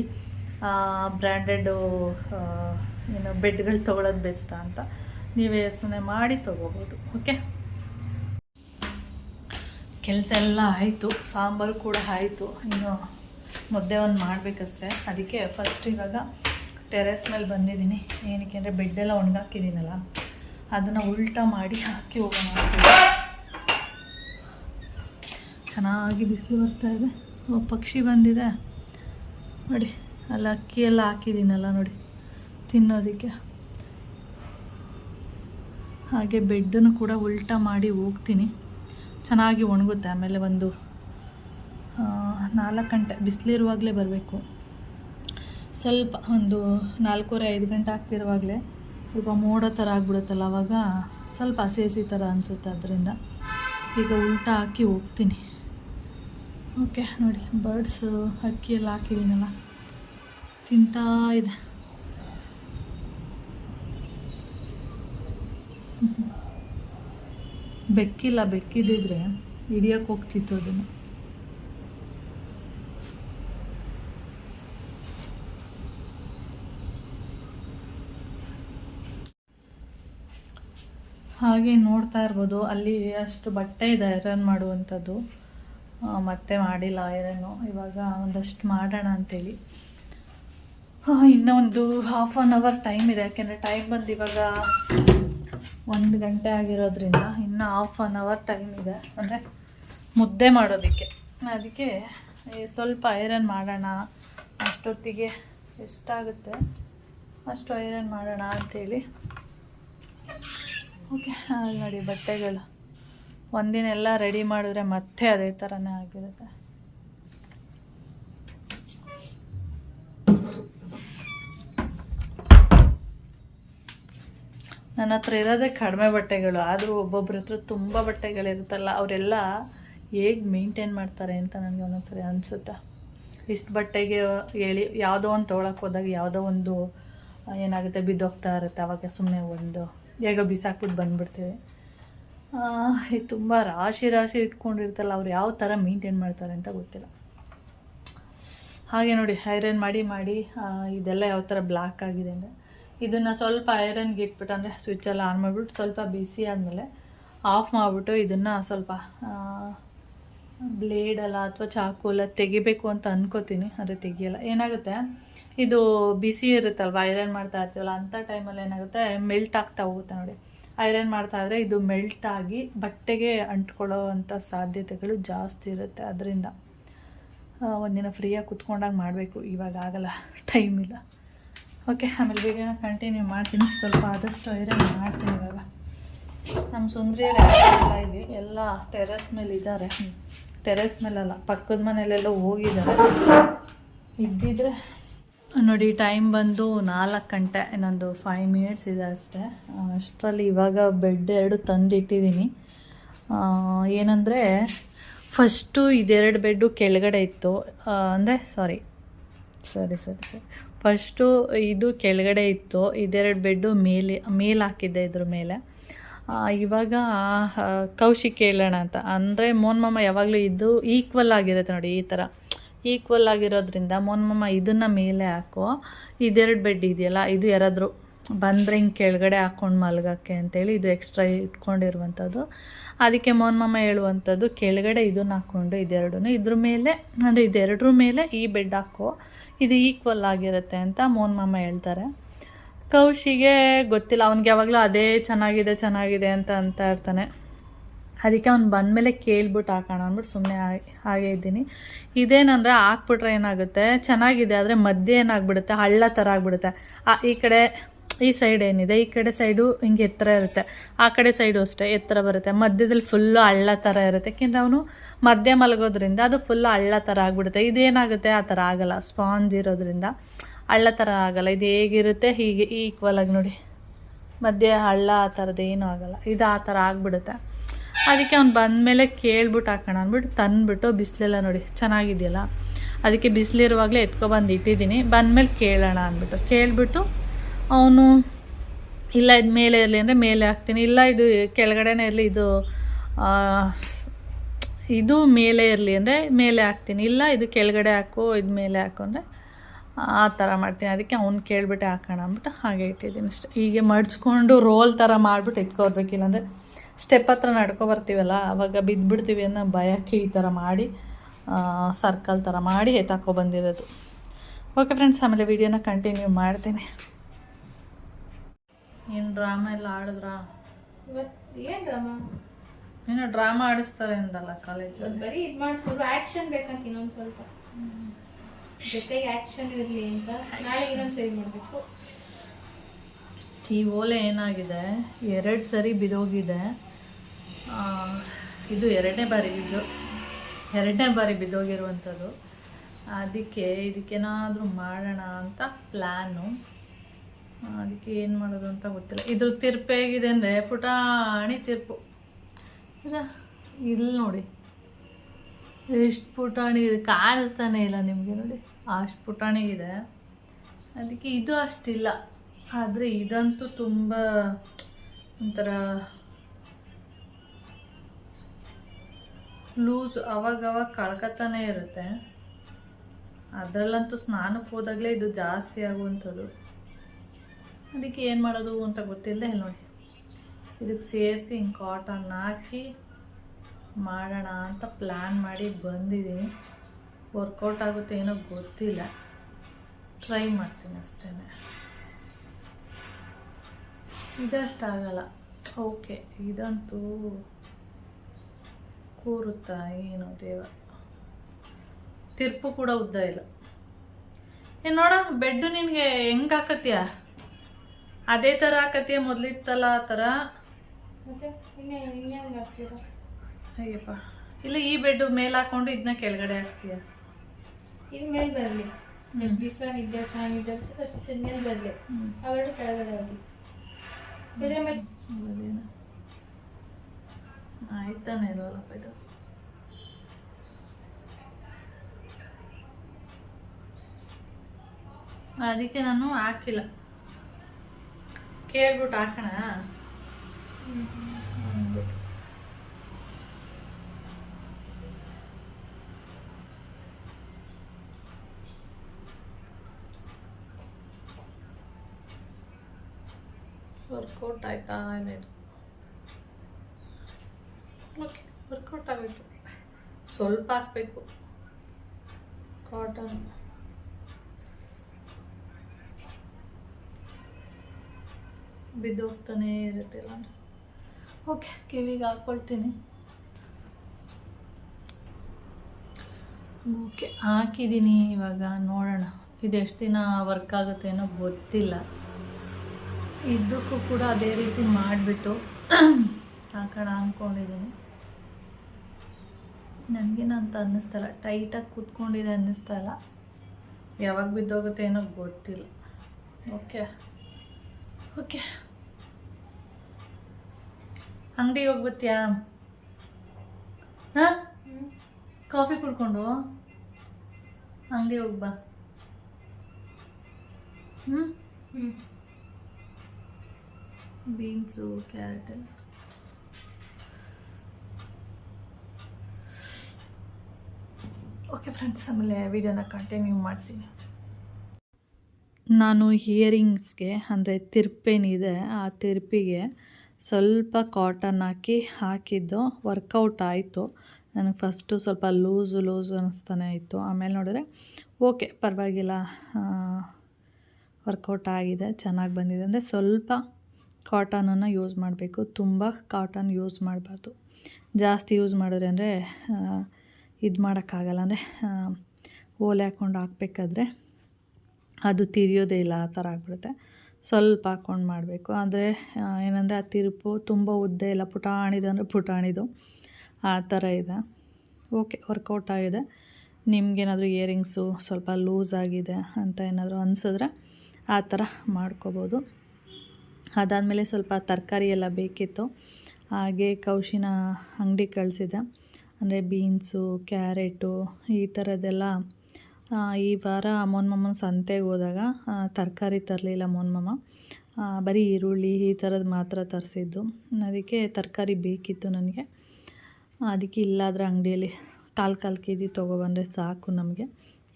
ಬ್ರ್ಯಾಂಡೆಡು ಏನು ಬೆಡ್ಗಳು ತೊಗೊಳೋದು ಬೆಸ್ಟಾ ಅಂತ ನೀವೇ ಯೋಚನೆ ಮಾಡಿ ತೊಗೋಬೋದು ಓಕೆ ಕೆಲಸ ಎಲ್ಲ ಆಯಿತು, ಸಾಂಬಾರು ಕೂಡ ಆಯಿತು. ಇನ್ನು ಮುದ್ದೆ ಒಂದು ಮಾಡಬೇಕಷ್ಟೆ. ಅದಕ್ಕೆ ಫಸ್ಟ್ ಇವಾಗ ಟೆರೆಸ್ ಮೇಲೆ ಬಂದಿದ್ದೀನಿ. ಏನಕ್ಕೆ ಅಂದರೆ ಬೆಡ್ಡೆಲ್ಲ ಒಣಗಾಕಿದ್ದೀನಲ್ಲ, ಅದನ್ನು ಉಲ್ಟಾ ಮಾಡಿ ಹಾಕಿ ಹೋಗೋಣ ಚೆನ್ನಾಗಿ ಬಿಸಿಲು ಬರ್ತಾ ಇದೆ. ಓ, ಪಕ್ಷಿ ಬಂದಿದೆ. ನೋಡಿ ಅಲ್ಲಿ ಅಕ್ಕಿ ಎಲ್ಲ ಹಾಕಿದ್ದೀನಲ್ಲ ನೋಡಿ, ತಿನ್ನೋದಕ್ಕೆ. ಹಾಗೆ ಬೆಡ್ಡನ್ನು ಕೂಡ ಉಲ್ಟಾ ಮಾಡಿ ಹೋಗ್ತೀನಿ. ಚೆನ್ನಾಗಿ ಒಣಗುತ್ತೆ, ಆಮೇಲೆ ಒಂದು ನಾಲ್ಕು ಗಂಟೆ, ಬಿಸಿಲಿರುವಾಗಲೇ ಬರಬೇಕು. ಸ್ವಲ್ಪ ಒಂದು ನಾಲ್ಕೂವರೆ, ಐದು ಗಂಟೆ ಆಗ್ತಿರುವಾಗಲೇ ಸ್ವಲ್ಪ ಮೋಡ ಥರ ಆಗ್ಬಿಡುತ್ತಲ್ಲ, ಅವಾಗ ಸ್ವಲ್ಪ ಹಸಿ ಹಸಿ ಥರ ಅನಿಸುತ್ತೆ ಅದರಿಂದ. ಈಗ ಉಲ್ಟಾ ಹಾಕಿ ಹೋಗ್ತೀನಿ. ಓಕೆ, ನೋಡಿ ಬರ್ಡ್ಸು ಅಕ್ಕಿ ಎಲ್ಲ ಹಾಕಿದ್ದೀನಲ್ಲ, ತಿಂತಾ ಇದೆ. ಬೆಕ್ಕಿಲ್ಲ, ಬೆಕ್ಕಿದ್ದಿದ್ರೆ ಹಿಡಿಯಕ್ಕೆ ಹೋಗ್ತಿತ್ತು ಅದನ್ನು. ಹಾಗೆ ನೋಡ್ತಾ ಇರ್ಬೋದು, ಅಲ್ಲಿ ಅಷ್ಟು ಬಟ್ಟೆ ಇದೆ, ಐರನ್ ಮಾಡುವಂಥದ್ದು. ಮತ್ತೆ ಮಾಡಿಲ್ಲ ಐರನ್ನು. ಇವಾಗ ಒಂದಷ್ಟು ಮಾಡೋಣ ಅಂತೇಳಿ. ಇನ್ನೂ ಒಂದು ಹಾಫ್ ಆನ್ ಅವರ್ ಟೈಮ್ ಇದೆ, ಯಾಕೆಂದರೆ ಟೈಮ್ ಬಂದು ಇವಾಗ ಒಂದು ಗಂಟೆ ಆಗಿರೋದ್ರಿಂದ ಇನ್ನೂ ಹಾಫ್ ಆನ್ ಅವರ್ ಟೈಮ್ ಇದೆ. ಅಂದರೆ ಮುದ್ದೆ ಮಾಡೋದಕ್ಕೆ. ಅದಕ್ಕೆ ಸ್ವಲ್ಪ ಐರನ್ ಮಾಡೋಣ, ಅಷ್ಟೊತ್ತಿಗೆ ಎಷ್ಟಾಗುತ್ತೆ, ಅಷ್ಟು ಐರನ್ ಮಾಡೋಣ ಅಂಥೇಳಿ ಓಕೆ ನೋಡಿ ಬಟ್ಟೆಗಳು. ಒಂದಿನ ಎಲ್ಲ ರೆಡಿ ಮಾಡಿದ್ರೆ ಮತ್ತೆ ಅದೇ ಥರನೇ ಆಗಿರುತ್ತೆ. ನನ್ನ ಹತ್ರ ಇರೋದೇ ಕಡಿಮೆ ಬಟ್ಟೆಗಳು, ಆದರೂ ಒಬ್ಬೊಬ್ರ ಹತ್ರ ತುಂಬ ಬಟ್ಟೆಗಳಿರುತ್ತಲ್ಲ, ಅವರೆಲ್ಲ ಹೇಗೆ ಮೇಂಟೈನ್ ಮಾಡ್ತಾರೆ ಅಂತ ನನಗೆ ಒಂದೊಂದ್ಸರಿ ಅನಿಸುತ್ತೆ. ಇಷ್ಟು ಬಟ್ಟೆಗೆ ಹೇಳಿ ಯಾವುದೋ ಒಂದು ತೊಗೊಳಕ್ಕೆ ಹೋದಾಗ ಯಾವುದೋ ಒಂದು ಏನಾಗುತ್ತೆ, ಬಿದ್ದೋಗ್ತಾ ಇರುತ್ತೆ, ಅವಾಗ ಸುಮ್ಮನೆ ಒಂದು, ಹೇಗೋ ಬಿಸಾಕ್ಬಿಟ್ಟು ಬಂದುಬಿಡ್ತೀವಿ. ಇದು ತುಂಬ ರಾಶಿ ರಾಶಿ ಇಟ್ಕೊಂಡಿರ್ತಲ್ಲ, ಅವ್ರು ಯಾವ ಥರ ಮೇಂಟೈನ್ ಮಾಡ್ತಾರೆ ಅಂತ ಗೊತ್ತಿಲ್ಲ. ಹಾಗೆ ನೋಡಿ ಐರನ್ ಮಾಡಿ ಮಾಡಿ ಇದೆಲ್ಲ ಯಾವ ಥರ ಬ್ಲ್ಯಾಕ್ ಆಗಿದೆ ಅಂದರೆ. ಇದನ್ನು ಸ್ವಲ್ಪ ಐರನ್ಗೆ ಇಟ್ಬಿಟ್ಟು, ಅಂದರೆ ಸ್ವಿಚ್ಚೆಲ್ಲ ಆನ್ ಮಾಡಿಬಿಟ್ಟು ಸ್ವಲ್ಪ ಬಿಸಿ ಆದಮೇಲೆ ಆಫ್ ಮಾಡಿಬಿಟ್ಟು ಇದನ್ನು ಸ್ವಲ್ಪ ಬ್ಲೇಡಲ್ಲ ಅಥವಾ ಚಾಕು ಎಲ್ಲ ತೆಗಿಬೇಕು ಅಂತ ಅನ್ಕೋತೀನಿ. ಆದರೆ ತೆಗಿಯಲ್ಲ. ಏನಾಗುತ್ತೆ? ಇದು ಬಿಸಿ ಇರುತ್ತಲ್ವ? ಐರನ್ ಮಾಡ್ತಾ ಇರ್ತೀವಲ್ಲ ಅಂಥ ಟೈಮಲ್ಲಿ ಏನಾಗುತ್ತೆ? ಮೆಲ್ಟ್ ಆಗ್ತಾ ಹೋಗುತ್ತೆ ನೋಡಿ. ಐರನ್ ಮಾಡ್ತಾ ಇದ್ರೆ ಇದು ಮೆಲ್ಟ್ ಆಗಿ ಬಟ್ಟೆಗೆ ಅಂಟ್ಕೊಳ್ಳೋ ಅಂಥ ಸಾಧ್ಯತೆಗಳು ಜಾಸ್ತಿ ಇರುತ್ತೆ ಅದರಿಂದ. ಒಂದಿನ ಫ್ರೀಯಾಗಿ ಕುತ್ಕೊಂಡಾಗ ಮಾಡಬೇಕು. ಇವಾಗ ಆಗಲ್ಲ. ಟೈಮ್ ಇಲ್ಲ. ಓಕೆ ಆಮೇಲೆ ವಿಡಿಯೋನ ಕಂಟಿನ್ಯೂ ಮಾಡ್ತೀನಿ. ಸ್ವಲ್ಪ ಆದಷ್ಟು ಐರನ್ ಮಾಡ್ತೀನಿ ಇವಾಗ. ನಮ್ಮ ಸುಂದ್ರಿಯರು ಎಲ್ಲ ಇಲ್ಲಿ ಎಲ್ಲ ಟೆರೆಸ್ ಮೇಲೆ ಇದ್ದಾರೆ ಟೆರೆಸ್ ಮೇಲೆಲ್ಲ. ಪಕ್ಕದ ಮನೇಲೆಲ್ಲ ಹೋಗಿದ್ದಾರೆ ಇದ್ದಿದ್ರೆ ನೋಡಿ ಟೈಮ್ ಬಂದು ನಾಲ್ಕು ಗಂಟೆ, ಇನ್ನೊಂದು ಫೈವ್ ಮಿನಿಟ್ಸ್ ಇದೆ ಅಷ್ಟೇ. ಅಷ್ಟರಲ್ಲಿ ಇವಾಗ ಬೆಡ್ ಎರಡು ತಂದಿಟ್ಟಿದ್ದೀನಿ ಏನಂದರೆ ಫಸ್ಟು ಇದೆರಡು ಬೆಡ್ಡು ಕೆಳಗಡೆ ಇತ್ತು. ಅಂದರೆ ಸಾರಿ ಸರಿ ಸರಿ ಸರಿ. ಫಸ್ಟು ಇದು ಕೆಳಗಡೆ ಇತ್ತು, ಇದೆರಡು ಬೆಡ್ಡು ಮೇಲೆ ಮೇಲೆ ಹಾಕಿದ್ದೆ ಇದ್ರ ಮೇಲೆ. ಇವಾಗ ಕೌಶಿಕ್ ಹೇಳೋಣ ಅಂತ. ಅಂದರೆ ಮೋನ್ಮಮ್ಮ ಯಾವಾಗಲೂ ಇದು ಈಕ್ವಲ್ ಆಗಿರುತ್ತೆ ನೋಡಿ ಈ ಥರ ಈಕ್ವಲ್ ಆಗಿರೋದ್ರಿಂದ ಮೋನ್ಮಮ್ಮ ಇದನ್ನು ಮೇಲೆ ಹಾಕೋ, ಇದೆರಡು ಬೆಡ್ ಇದೆಯಲ್ಲ, ಇದು ಯಾರಾದರೂ ಬಂದರೆ ಹಿಂಗೆ ಕೆಳಗಡೆ ಹಾಕ್ಕೊಂಡು ಮಲಗಕ್ಕೆ ಅಂತೇಳಿ ಇದು ಎಕ್ಸ್ಟ್ರಾ ಇಟ್ಕೊಂಡಿರುವಂಥದ್ದು. ಅದಕ್ಕೆ ಮೋನ್ಮಮ್ಮ ಹೇಳುವಂಥದ್ದು, ಕೆಳಗಡೆ ಇದನ್ನ ಹಾಕ್ಕೊಂಡು ಇದೆರಡೂ ಇದ್ರ ಮೇಲೆ, ಅಂದರೆ ಇದೆರಡರ ಮೇಲೆ ಈ ಬೆಡ್ ಹಾಕೋ. ಇದು ಈಕ್ವಲ್ ಆಗಿರುತ್ತೆ ಅಂತ ಮೋನ್ ಮಾಮ ಹೇಳ್ತಾರೆ. ಕೌಶಿಗೆ ಗೊತ್ತಿಲ್ಲ, ಅವ್ನಿಗೆ ಯಾವಾಗಲೂ ಅದೇ ಚೆನ್ನಾಗಿದೆ ಚೆನ್ನಾಗಿದೆ ಅಂತ ಅಂತ ಇರ್ತಾನೆ. ಅದಕ್ಕೆ ಅವ್ನು ಬಂದಮೇಲೆ ಕೇಳ್ಬಿಟ್ಟು ಹಾಕೋಣ ಅಂದ್ಬಿಟ್ಟು ಸುಮ್ಮನೆ ಹಾಗೆ ಇದ್ದೀನಿ. ಇದೇನಂದರೆ ಹಾಕ್ಬಿಟ್ರೆ ಏನಾಗುತ್ತೆ, ಚೆನ್ನಾಗಿದೆ, ಆದರೆ ಮಧ್ಯ ಏನಾಗ್ಬಿಡುತ್ತೆ, ಹಳ್ಳ ಥರ ಆಗ್ಬಿಡುತ್ತೆ. ಆ, ಈ ಕಡೆ ಈ ಸೈಡ್ ಏನಿದೆ, ಈ ಕಡೆ ಸೈಡು ಹಿಂಗೆ ಎತ್ತರ ಇರುತ್ತೆ. ಆ ಕಡೆ ಸೈಡು ಅಷ್ಟೇ ಎತ್ತರ ಬರುತ್ತೆ. ಮಧ್ಯದಲ್ಲಿ ಫುಲ್ಲು ಹಳ್ಳ ಥರ ಇರುತ್ತೆ. ಯಾಕೆಂದರೆ ಅವನು ಮಧ್ಯ ಮಲಗೋದ್ರಿಂದ ಅದು ಫುಲ್ಲು ಹಳ್ಳ ಥರ ಆಗಿಬಿಡುತ್ತೆ. ಇದೇನಾಗುತ್ತೆ? ಆ ಥರ ಆಗಲ್ಲ. ಸ್ಪಾಂಜ್ ಇರೋದ್ರಿಂದ ಹಳ್ಳ ಥರ ಆಗಲ್ಲ. ಇದು ಹೇಗಿರುತ್ತೆ? ಹೀಗೆ ಈಕ್ವಲ್ ಆಗಿ ನೋಡಿ. ಮಧ್ಯೆ ಹಳ್ಳ ಆ ಥರದ್ದು ಏನೂ ಆಗಲ್ಲ. ಇದು ಆ ಥರ ಆಗಿಬಿಡುತ್ತೆ. ಅದಕ್ಕೆ ಅವ್ನು ಬಂದಮೇಲೆ ಕೇಳ್ಬಿಟ್ಟು ಹಾಕೋಣ ಅಂದ್ಬಿಟ್ಟು ತಂದುಬಿಟ್ಟು ಬಿಸಿಲೆಲ್ಲ ನೋಡಿ. ಚೆನ್ನಾಗಿದೆಯಲ್ಲ? ಅದಕ್ಕೆ ಬಿಸಿಲಿರುವಾಗಲೇ ಎತ್ಕೊಬಂದು ಇಟ್ಟಿದ್ದೀನಿ. ಬಂದಮೇಲೆ ಕೇಳೋಣ ಅಂದ್ಬಿಟ್ಟು. ಕೇಳಿಬಿಟ್ಟು ಅವನು ಇಲ್ಲ ಇದು ಮೇಲೆ ಇರಲಿ ಅಂದರೆ ಮೇಲೆ ಹಾಕ್ತೀನಿ. ಇಲ್ಲ ಇದು ಕೆಳಗಡೆನೇ ಇರಲಿ, ಇದು ಇದು ಮೇಲೆ ಇರಲಿ ಅಂದರೆ ಮೇಲೆ ಹಾಕ್ತೀನಿ. ಇಲ್ಲ ಇದು ಕೆಳಗಡೆ ಹಾಕು, ಇದು ಮೇಲೆ ಹಾಕು ಅಂದರೆ ಆ ಥರ ಮಾಡ್ತೀನಿ. ಅದಕ್ಕೆ ಅವ್ನು ಕೇಳಿಬಿಟ್ಟೆ, ಹಾಕೋಣ ಅಂದ್ಬಿಟ್ಟು ಹಾಗೆ ಇಟ್ಟಿದ್ದೀನಿ ಅಷ್ಟೆ. ಹೀಗೆ ಮಡ್ಚ್ಕೊಂಡು ರೋಲ್ ಥರ ಮಾಡಿಬಿಟ್ಟು ಎತ್ಕೋಬೇಕಿಲ್ಲ ಅಂದರೆ ಸ್ಟೆಪ್ ಹತ್ರ ನಡ್ಕೊ ಬರ್ತೀವಲ್ಲ, ಅವಾಗ ಬಿದ್ದುಬಿಡ್ತೀವಿ ಅನ್ನೋ ಭಯಕ್ಕೆ ಈ ಥರ ಮಾಡಿ ಸರ್ಕಲ್ ಥರ ಮಾಡಿ ಎತ್ತಾಕೊ ಬಂದಿರೋದು. ಓಕೆ ಫ್ರೆಂಡ್ಸ್ ಆಮೇಲೆ ವಿಡಿಯೋನ ಕಂಟಿನ್ಯೂ ಮಾಡ್ತೀನಿ. ಏನು ಡ್ರಾಮಾ ಎಲ್ಲ ಆಡಿದ್ರಾ? ಇವತ್ತು ಏನ್ ಡ್ರಾಮಾ? ಏನೋ ಡ್ರಾಮಾ ಆಡಿಸ್ತಾರೆ ಅಂದಲ್ಲ ಕಾಲೇಜ್ ಬರೀ ಇದು ಮಾಡಿಸ್ಕೊಂಡು ಆಕ್ಷನ್ ಬೇಕಂತ ಇನ್ನೊಂದು ಸ್ವಲ್ಪ. ಜೊತೆಗೆ ಆ್ಯಕ್ಷನ್ ಇರಲಿ ಅಂತ ನಾಳೆ ಇನ್ನೊಂದು ಸರಿ ಮಾಡಬೇಕು. ಈ ಓಲೆ ಏನಾಗಿದೆ? ಎರಡು ಸರಿ ಬಿದ್ದೋಗಿದೆ ಆ, ಇದು ಎರಡನೇ ಬಾರಿ ಬಿದ್ದು ಎರಡನೇ ಬಾರಿ ಬಿದ್ದೋಗಿರುವಂಥದ್ದು ಅದಕ್ಕೆ ಇದಕ್ಕೇನಾದರೂ ಮಾಡೋಣ ಅಂತ ಪ್ಲ್ಯಾನು ಅದಕ್ಕೆ ಏನು ಮಾಡೋದು ಅಂತ ಗೊತ್ತಿಲ್ಲ. ಇದ್ರ ತಿರ್ಪು ಹೇಗಿದೆ ಅಂದರೆ ಪುಟಾಣಿ ತಿರ್ಪು. ಇಲ್ಲ ನೋಡಿ. ಎಷ್ಟು ಪುಟಾಣಿ ಇದೆ, ಕಾಣಿಸ್ತಾನೆ ಇಲ್ಲ ನಿಮಗೆ ನೋಡಿ. ಅಷ್ಟು ಇದೆ. ಅದಕ್ಕೆ ಇದು ಅಷ್ಟಿಲ್ಲ. ಆದರೆ ಇದಂತೂ ತುಂಬ ಒಂಥರ ಲೂಸ್, ಅವಾಗವಾಗ ಕಳ್ಕತ್ತಾನೆ ಇರುತ್ತೆ. ಅದರಲ್ಲಂತೂ ಸ್ನಾನಕ್ಕೆ ಹೋದಾಗಲೇ ಇದು ಜಾಸ್ತಿ ಆಗುವಂಥದ್ದು. ಅದಕ್ಕೆ ಏನು ಮಾಡೋದು ಅಂತ ಗೊತ್ತಿಲ್ಲದೆ ಇಲ್ಲಿ ನೋಡಿ ಇದಕ್ಕೆ ಸೇರಿಸಿ ಹಿಂಗೆ ಕಾಟನ್ ಹಾಕಿ ಮಾಡೋಣ ಅಂತ ಪ್ಲ್ಯಾನ್ ಮಾಡಿ ಬಂದಿದ್ದೀನಿ. ವರ್ಕೌಟ್ ಆಗುತ್ತೆ ಏನೋ ಗೊತ್ತಿಲ್ಲ. ಟ್ರೈ ಮಾಡ್ತೀನಿ ಅಷ್ಟೇ ಇದಷ್ಟಾಗಲ್ಲ ಓಕೆ ಇದಂತೂ ಕೂರುತ್ತಾ ಏನೋ ದೇವ. ತಿರ್ಪು ಕೂಡ ಉದ್ದ ಇಲ್ಲ. ಏನು ನೋಡ ಬೆಡ್ಡು ನಿನಗೆ ಹೆಂಗೆ ಹಾಕತ್ತೀಯ? ಅದೇ ಥರ ಕತೆ ಮೊದಲಿತ್ತಲ್ಲ ಆ ಥರ ಅಯ್ಯಪ್ಪ. ಇಲ್ಲ ಈ ಬೆಡ್ ಮೇಲೆ ಹಾಕೊಂಡು ಇದನ್ನ ಕೆಳಗಡೆ ಹಾಕ್ತೀಯ? ಇದು ಮೇಲೆ ಬರಲಿ. ಎಷ್ಟು ದಿವಸ ನಿದ್ದೆ ಚೆನ್ನಾಗಿದ್ದೆ ಅಷ್ಟು ಮೇಲೆ ಬರಲಿ. ಅವೆರಡು ಕೆಳಗಡೆ ಹೋಗಿ ಇದ್ರೆ ಮತ್ತೆ ಆಯ್ತಾನೆ ಇರೋಲ್ಲಪ್ಪ ಇದು. ಅದಕ್ಕೆ ನಾನು ಹಾಕಿಲ್ಲ. ಕೇಳ್ಬಿಟ್ಟು ಹಾಕೋಣ. ವರ್ಕೌಟ್ ಆಯ್ತಾ ಏನಾಯ್ತು ಓಕೆ ವರ್ಕೌಟ್ ಆಗೋಯ್ತು ಸ್ವಲ್ಪ ಹಾಕಬೇಕು. ಕಾಟನ್ ಬಿದ್ದೋಗ್ತಾನೇ ಇಲ್ಲಾಂದ್ರೆ. ಓಕೆ ಕಿವಿಗೆ ಹಾಕ್ಕೊಳ್ತೀನಿ ಓಕೆ ಹಾಕಿದ್ದೀನಿ ಇವಾಗ, ನೋಡೋಣ. ಇದು ಎಷ್ಟು ದಿನ ವರ್ಕ್ ಆಗುತ್ತೆ ಅನ್ನೋ ಗೊತ್ತಿಲ್ಲ. ಇದಕ್ಕೂ ಕೂಡ ಅದೇ ರೀತಿ ಮಾಡಿಬಿಟ್ಟು ಹಾಕೋಣ ಅಂದ್ಕೊಂಡಿದ್ದೀನಿ ನನಗೇನು ಅಂತ ಅನ್ನಿಸ್ತಾಯಿಲ್ಲ ಟೈಟಾಗಿ ಕೂತ್ಕೊಂಡಿದೆ ಅನ್ನಿಸ್ತಾ ಇಲ್ಲ. ಯಾವಾಗ ಬಿದ್ದೋಗುತ್ತೆ ಏನೋ ಗೊತ್ತಿಲ್ಲ. ಓಕೆ ಓಕೆ ಅಂಗಡಿಗೆ ಹೋಗಿ ಬರ್ತೀಯಾ ಹಾಂ ಕಾಫಿ ಕುಡ್ಕೊಂಡು? ಅಂಗಡಿ ಹೋಗಿ ಬಾ. ಹ್ಞೂ ಹ್ಞೂ ಬೀನ್ಸು ಕ್ಯಾರೆಟ್ ಎಲ್ಲ. ಓಕೆ ಫ್ರೆಂಡ್ಸ್ ಆಮೇಲೆ ವಿಡಿಯೋನ ಕಂಟಿನ್ಯೂ ಮಾಡ್ತೀನಿ. ನಾನು ಹಿಯರಿಂಗ್ಸ್ಗೆ ಅಂದರೆ ತಿರ್ಪೇನಿದೆ ಆ ತಿರ್ಪಿಗೆ ಸ್ವಲ್ಪ ಕಾಟನ್ ಹಾಕಿ ಹಾಕಿದ್ದು ವರ್ಕೌಟ್ ಆಯಿತು. ನನಗೆ ಫಸ್ಟು ಸ್ವಲ್ಪ ಲೂಸು ಲೂಸು ಅನ್ನಿಸ್ತಾನೆ ಆಯಿತು ಆಮೇಲೆ ನೋಡಿದ್ರೆ ಓಕೆ ಪರವಾಗಿಲ್ಲ ವರ್ಕೌಟ್ ಆಗಿದೆ, ಚೆನ್ನಾಗಿ ಬಂದಿದೆ ಅಂದರೆ ಸ್ವಲ್ಪ ಕಾಟನನ್ನು ಯೂಸ್ ಮಾಡಬೇಕು. ತುಂಬ ಕಾಟನ್ ಯೂಸ್ ಮಾಡಬಾರ್ದು. ಜಾಸ್ತಿ ಯೂಸ್ ಮಾಡಿದ್ರೆ ಅಂದರೆ ಇದು ಮಾಡೋಕ್ಕಾಗಲ್ಲ. ಅಂದರೆ ಓಲೆ ಹಾಕ್ಕೊಂಡು ಹಾಕ್ಬೇಕಾದ್ರೆ ಅದು ತಿರಿಯೋದೇ ಇಲ್ಲ, ಆ ಥರ ಆಗಿಬಿಡುತ್ತೆ. ಸ್ವಲ್ಪ ಹಾಕ್ಕೊಂಡು ಮಾಡಬೇಕು. ಅಂದರೆ ಏನಂದರೆ, ಆ ತಿರುಪು ತುಂಬ ಉದ್ದೆ ಇಲ್ಲ, ಪುಟಾಣಿದು ಅಂದರೆ ಪುಟಾಣಿದು. ಆ ಥರ ಇದೆ. ಓಕೆ, ವರ್ಕೌಟ್ ಆಗಿದೆ. ನಿಮಗೇನಾದರೂ ಇಯರಿಂಗ್ಸು ಸ್ವಲ್ಪ ಲೂಸ್ ಆಗಿದೆ ಅಂತ ಏನಾದರೂ ಅನಿಸಿದ್ರೆ ಆ ಥರ ಮಾಡ್ಕೋಬೋದು. ಅದಾದಮೇಲೆ ಸ್ವಲ್ಪ ತರಕಾರಿ ಎಲ್ಲ ಬೇಕಿತ್ತು. ಹಾಗೆ ಕೌಶಿನ ಅಂಗಡಿ ಕಳಿಸಿದೆ. ಅಂದರೆ ಬೀನ್ಸು, ಕ್ಯಾರೆಟು ಈ ಥರದ್ದೆಲ್ಲ ಈ ವಾರ ಮಮ್ಮನ ಸಂತೆಗೆ ಹೋದಾಗ ತರಕಾರಿ ತರಲಿಲ್ಲ ಅಮ್ಮನ ಮಮ್ಮ ಬರೀ ಈರುಳ್ಳಿ ಈ ಥರದ್ದು ಮಾತ್ರ ತರಿಸಿದ್ದು. ಅದಕ್ಕೆ ತರಕಾರಿ ಬೇಕಿತ್ತು ನನಗೆ. ಅದಕ್ಕೆ ಇಲ್ಲಾದರೆ ಅಂಗಡಿಯಲ್ಲಿ ಕಾಲು ಕಾಲು ಕೆ ಜಿ ತೊಗೊಬಂದರೆ ಸಾಕು ನಮಗೆ.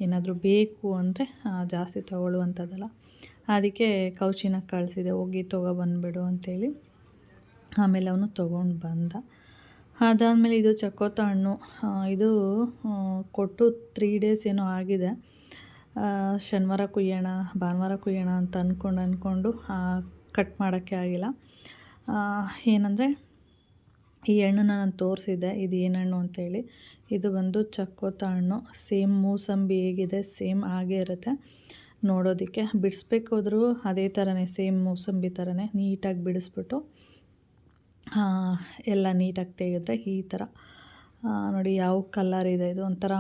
ಏನಾದರೂ ಬೇಕು ಅಂದರೆ ಜಾಸ್ತಿ ತೊಗೊಳ್ಳುವಂಥದ್ದಲ್ಲ. ಅದಕ್ಕೆ ಕೌಚಿನ ಕಳಿಸಿದೆ, ಹೋಗಿ ತೊಗೊಬಂದ್ಬಿಡು ಅಂಥೇಳಿ ಆಮೇಲೆ ಅವನು ತೊಗೊಂಡು ಬಂದ. ಅದಾದಮೇಲೆ ಇದು ಚಕೋತ ಹಣ್ಣು. ಇದು ಕೊಟ್ಟು ತ್ರೀ ಡೇಸ್ ಏನೋ ಆಗಿದೆ. ಶನಿವಾರ ಕುಯ್ಯೋಣ, ಭಾನುವಾರ ಕುಯ್ಯೋಣ ಅಂತ ಅಂದ್ಕೊಂಡು ಅಂದ್ಕೊಂಡು ಕಟ್ ಮಾಡೋಕ್ಕೆ ಆಗಿಲ್ಲ. ಏನಂದರೆ, ಈ ಹಣ್ಣನ್ನ ನಾನು ತೋರಿಸಿದ್ದೆ, ಇದು ಏನು ಹಣ್ಣು ಅಂತೇಳಿ. ಇದು ಬಂದು ಚಕ್ಕೋತ ಹಣ್ಣು. ಸೇಮ್ ಮೂಸಂಬಿ ಹೇಗಿದೆ, ಸೇಮ್ ಹಾಗೇ ಇರುತ್ತೆ. ನೋಡೋದಕ್ಕೆ ಬಿಡಿಸ್ಬೇಕಾದ್ರೂ ಅದೇ ಥರನೇ ಸೇಮ್ ಮೂಸಂಬಿ ಥರನೇ ನೀಟಾಗಿ ಬಿಡಿಸ್ಬಿಟ್ಟು ಎಲ್ಲ ನೀಟಾಗಿ ತೆಗೆದ್ರೆ ಈ ಥರ. ನೋಡಿ ಯಾವ ಕಲರ್ ಇದೆ ಇದು. ಒಂಥರ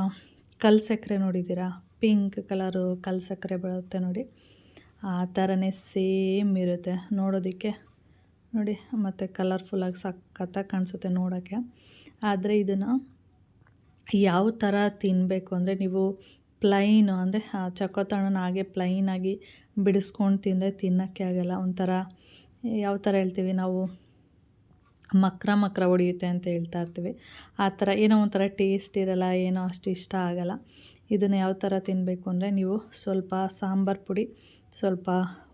ಕಲ್ ಸಕ್ಕರೆ ನೋಡಿದ್ದೀರಾ? ಪಿಂಕ್ ಕಲರು ಕಲ್ ಸಕ್ಕರೆ ಬರುತ್ತೆ ನೋಡಿ. ಆ ಥರನೇ ಸೇಮ್ ಇರುತ್ತೆ ನೋಡೋದಕ್ಕೆ. ನೋಡಿ, ಮತ್ತು ಕಲರ್ಫುಲ್ಲಾಗಿ ಸಖತ್ತಾಗಿ ಕಾಣಿಸುತ್ತೆ ನೋಡೋಕ್ಕೆ. ಆದರೆ ಇದನ್ನು ಯಾವ ಥರ ತಿನ್ನಬೇಕು ಅಂದರೆ ನೀವು ಪ್ಲೈನು ಅಂದರೆ, ಆ ಚಕೋತ ಹಣ್ಣನ್ನ ಹಾಗೆ ಪ್ಲೈನಾಗಿ ಬಿಡಿಸ್ಕೊಂಡು ತಿಂದರೆ ತಿನ್ನೋಕ್ಕೆ ಆಗೋಲ್ಲ. ಒಂಥರ, ಯಾವ ಥರ ಹೇಳ್ತೀವಿ ನಾವು? ಮಕ್ರ ಮಕ್ರ ಹೊಡೆಯುತ್ತೆ ಅಂತ ಹೇಳ್ತಾ ಇರ್ತೀವಿ. ಆ ಥರ ಏನೋ ಒಂಥರ ಟೇಸ್ಟ್ ಇರಲ್ಲ, ಏನೋ ಅಷ್ಟು ಇಷ್ಟ ಆಗಲ್ಲ. ಇದನ್ನು ಯಾವ ಥರ ತಿನ್ನಬೇಕು ಅಂದರೆ ನೀವು ಸ್ವಲ್ಪ ಸಾಂಬಾರು ಪುಡಿ, ಸ್ವಲ್ಪ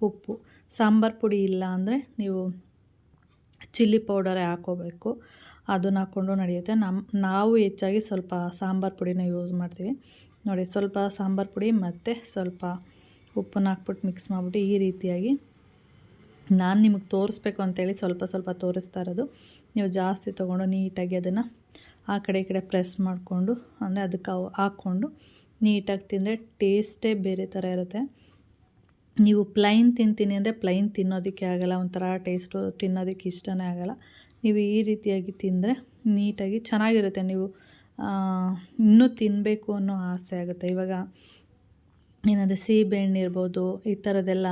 ಉಪ್ಪು. ಸಾಂಬಾರು ಪುಡಿ ಇಲ್ಲ ಅಂದರೆ ನೀವು ಚಿಲ್ಲಿ ಪೌಡರೇ ಹಾಕೋಬೇಕು. ಅದನ್ನ ಹಾಕ್ಕೊಂಡು ನಡೆಯುತ್ತೆ. ನಮ್ಮ ನಾವು ಹೆಚ್ಚಾಗಿ ಸ್ವಲ್ಪ ಸಾಂಬಾರು ಪುಡಿನ ಯೂಸ್ ಮಾಡ್ತೀವಿ. ನೋಡಿ, ಸ್ವಲ್ಪ ಸಾಂಬಾರು ಪುಡಿ ಮತ್ತು ಸ್ವಲ್ಪ ಉಪ್ಪನ್ನ ಹಾಕ್ಬಿಟ್ಟು ಮಿಕ್ಸ್ ಮಾಡಿಬಿಟ್ಟು ಈ ರೀತಿಯಾಗಿ ನಾನು ನಿಮಗೆ ತೋರಿಸ್ಬೇಕು ಅಂತೇಳಿ ಸ್ವಲ್ಪ ಸ್ವಲ್ಪ ತೋರಿಸ್ತಾ ಇರೋದು. ನೀವು ಜಾಸ್ತಿ ತೊಗೊಂಡು ನೀಟಾಗಿ ಅದನ್ನು ಆ ಕಡೆ ಈ ಕಡೆ ಪ್ರೆಸ್ ಮಾಡಿಕೊಂಡು, ಅಂದರೆ ಅದಕ್ಕೆ ಹಾಕ್ಕೊಂಡು ನೀಟಾಗಿ ತಿಂದರೆ ಟೇಸ್ಟೇ ಬೇರೆ ಥರ ಇರುತ್ತೆ. ನೀವು ಪ್ಲೈನ್ ತಿಂತೀನಿ ಅಂದರೆ ಪ್ಲೈನ್ ತಿನ್ನೋದಕ್ಕೆ ಆಗಲ್ಲ, ಒಂಥರ ಟೇಸ್ಟು ತಿನ್ನೋದಕ್ಕೆ ಇಷ್ಟನೇ ಆಗಲ್ಲ. ನೀವು ಈ ರೀತಿಯಾಗಿ ತಿಂದರೆ ನೀಟಾಗಿ ಚೆನ್ನಾಗಿರುತ್ತೆ. ನೀವು ಇನ್ನೂ ತಿನ್ನಬೇಕು ಅನ್ನೋ ಆಸೆ ಆಗುತ್ತೆ. ಇವಾಗ ಏನಾದರೂ ಸೀಬೆಹಣ್ಣು ಇರ್ಬೋದು, ಈ ಥರದ್ದೆಲ್ಲ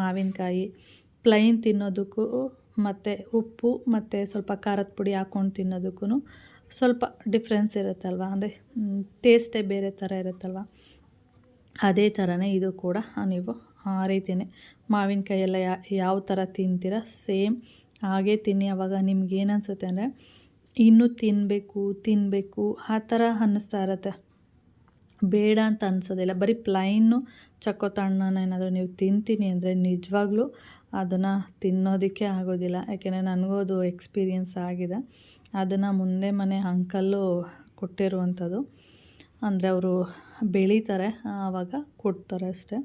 ಮಾವಿನಕಾಯಿ ಪ್ಲೈನ್ ತಿನ್ನೋದಕ್ಕೂ, ಮತ್ತು ಉಪ್ಪು, ಮತ್ತು ಸ್ವಲ್ಪ ಖಾರದ ಪುಡಿ ಹಾಕ್ಕೊಂಡು ತಿನ್ನೋದಕ್ಕೂ ಸ್ವಲ್ಪ ಡಿಫ್ರೆನ್ಸ್ ಇರುತ್ತಲ್ವ? ಅಂದರೆ ಟೇಸ್ಟೇ ಬೇರೆ ಥರ ಇರುತ್ತಲ್ವ? ಅದೇ ಥರನೇ ಇದು ಕೂಡ ನೀವು ಆ ರೀತಿಯೇ ಮಾವಿನಕಾಯಿ ಎಲ್ಲ ಯಾವ ಥರ ತಿಂತೀರ? ಸೇಮ್ ಹಾಗೆ ತಿನ್ನಿ. ಆವಾಗ ನಿಮ್ಗೆ ಏನು ಅನಿಸುತ್ತೆ ಅಂದರೆ, ಇನ್ನೂ ತಿನ್ನಬೇಕು ತಿನ್ನಬೇಕು ಆ ಥರ ಅನ್ನಿಸ್ತಾ ಇರತ್ತೆ. ಬೇಡ ಅಂತ ಅನ್ಸೋದಿಲ್ಲ. ಬರೀ ಪ್ಲೈನು ಚಕ್ಕೋತಣ್ಣನ ಏನಾದರೂ ನೀವು ತಿಂತೀನಿ ಅಂದರೆ ನಿಜವಾಗ್ಲೂ ಅದನ್ನು ತಿನ್ನೋದಕ್ಕೆ ಆಗೋದಿಲ್ಲ. ಯಾಕೆಂದರೆ ನನಗೂ ಅದು ಎಕ್ಸ್ಪೀರಿಯನ್ಸ್ ಆಗಿದೆ. ಅದನ್ನು ಮುಂದೆ ಮನೆ ಅಂಕಲ್ಲು ಕೊಟ್ಟಿರುವಂಥದ್ದು. ಅಂದರೆ ಅವರು ಬೆಳೀತಾರೆ, ಆವಾಗ ಕೊಡ್ತಾರೆ ಅಷ್ಟೇ.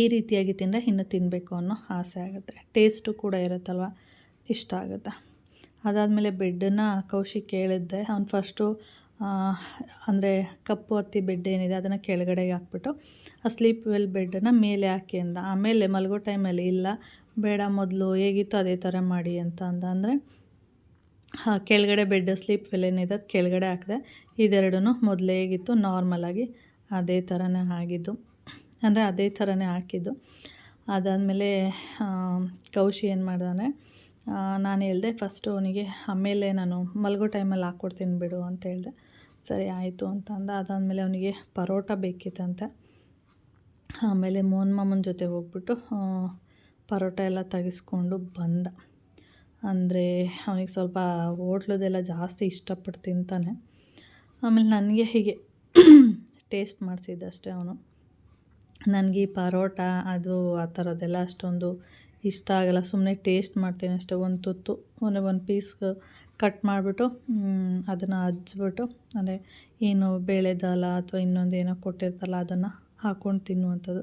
ಈ ರೀತಿಯಾಗಿ ತಿಂದರೆ ಇನ್ನು ತಿನ್ನಬೇಕು ಅನ್ನೋ ಆಸೆ ಆಗುತ್ತೆ. ಟೇಸ್ಟು ಕೂಡ ಇರುತ್ತಲ್ವ? ಇಷ್ಟ ಆಗುತ್ತೆ. ಅದಾದಮೇಲೆ ಬೆಡ್ಡನ್ನು ಕೌಶಿಕ್ ಕೇಳಿದ್ದೆ ಅವ್ನು ಫಸ್ಟು ಅಂದರೆ ಕಪ್ಪು ಹತ್ತಿ ಬೆಡ್ ಏನಿದೆ ಅದನ್ನು ಕೆಳಗಡೆಗೆ ಹಾಕ್ಬಿಟ್ಟು ಆ ಸ್ಲೀಪ್ ವೆಲ್ ಬೆಡ್ಡನ್ನು ಮೇಲೆ ಹಾಕಿ ಅಂದ. ಆಮೇಲೆ ಮಲಗೋ ಟೈಮಲ್ಲಿ ಇಲ್ಲ, ಬೇಡ ಮೊದಲು ಹೇಗಿತ್ತು ಅದೇ ಥರ ಮಾಡಿ ಅಂತ ಅಂದ. ಅಂದರೆ, ಹಾಂ, ಕೆಳಗಡೆ ಬೆಡ್ ಸ್ಲೀಪ್ ವೆಲ್ ಏನಿದೆ ಅದು ಕೆಳಗಡೆ ಹಾಕಿದೆ. ಇದೆರಡೂ ಮೊದಲೇ ಹೇಗಿತ್ತು ನಾರ್ಮಲಾಗಿ ಅದೇ ಥರನೇ ಆಗಿದ್ದು. ಅಂದರೆ ಅದೇ ಥರನೇ ಹಾಕಿದ್ದು. ಅದಾದಮೇಲೆ ಕೌಶಿ ಏನು ಮಾಡ್ದಾನೆ ನಾನು ಹೇಳಿದೆ ಫಸ್ಟು ಅವನಿಗೆ ಆಮೇಲೆ ನಾನು ಮಲಗೋ ಟೈಮಲ್ಲಿ ಹಾಕ್ಕೊಡ್ತೀನಿ ಬಿಡು ಅಂತ ಹೇಳಿದೆ. ಸರಿ ಆಯಿತು ಅಂತ ಅಂದ. ಅದಾದಮೇಲೆ ಅವನಿಗೆ ಪರೋಟ ಬೇಕಿತ್ತಂತೆ. ಆಮೇಲೆ ಮೋಹನ್ ಮಾಮನ ಜೊತೆ ಹೋಗ್ಬಿಟ್ಟು ಪರೋಟ ಎಲ್ಲ ತೆಗೆಸ್ಕೊಂಡು ಬಂದ. ಅಂದರೆ ಅವನಿಗೆ ಸ್ವಲ್ಪ ಹೋಟ್ಲದೆಲ್ಲ ಜಾಸ್ತಿ ಇಷ್ಟಪಟ್ಟು ತಿಂತಾನೆ ಆಮೇಲೆ ನನಗೆ ಹೀಗೆ ಟೇಸ್ಟ್ ಮಾಡಿಸಿದ್ದಷ್ಟೇ ಅವನು. ನನಗೆ ಈ ಪರೋಟ, ಅದು ಆ ಥರದ್ದೆಲ್ಲ ಅಷ್ಟೊಂದು ಇಷ್ಟ ಆಗಲ್ಲ. ಸುಮ್ಮನೆ ಟೇಸ್ಟ್ ಮಾಡ್ತೀನಿ ಅಷ್ಟೇ. ಒಂದು ತುತ್ತು, ಒಂದು ಒಂದು ಪೀಸ್ ಕಟ್ ಮಾಡಿಬಿಟ್ಟು ಅದನ್ನು ಹಚ್ಬಿಟ್ಟು, ಅಂದರೆ ಏನು ಬೇಳೆದಲ್ಲ ದಾಲ ಅಥವಾ ಇನ್ನೊಂದು ಏನೋ ಕೊಟ್ಟಿರ್ತಲ್ಲ ಅದನ್ನು ಹಾಕ್ಕೊಂಡು ತಿನ್ನುವಂಥದ್ದು.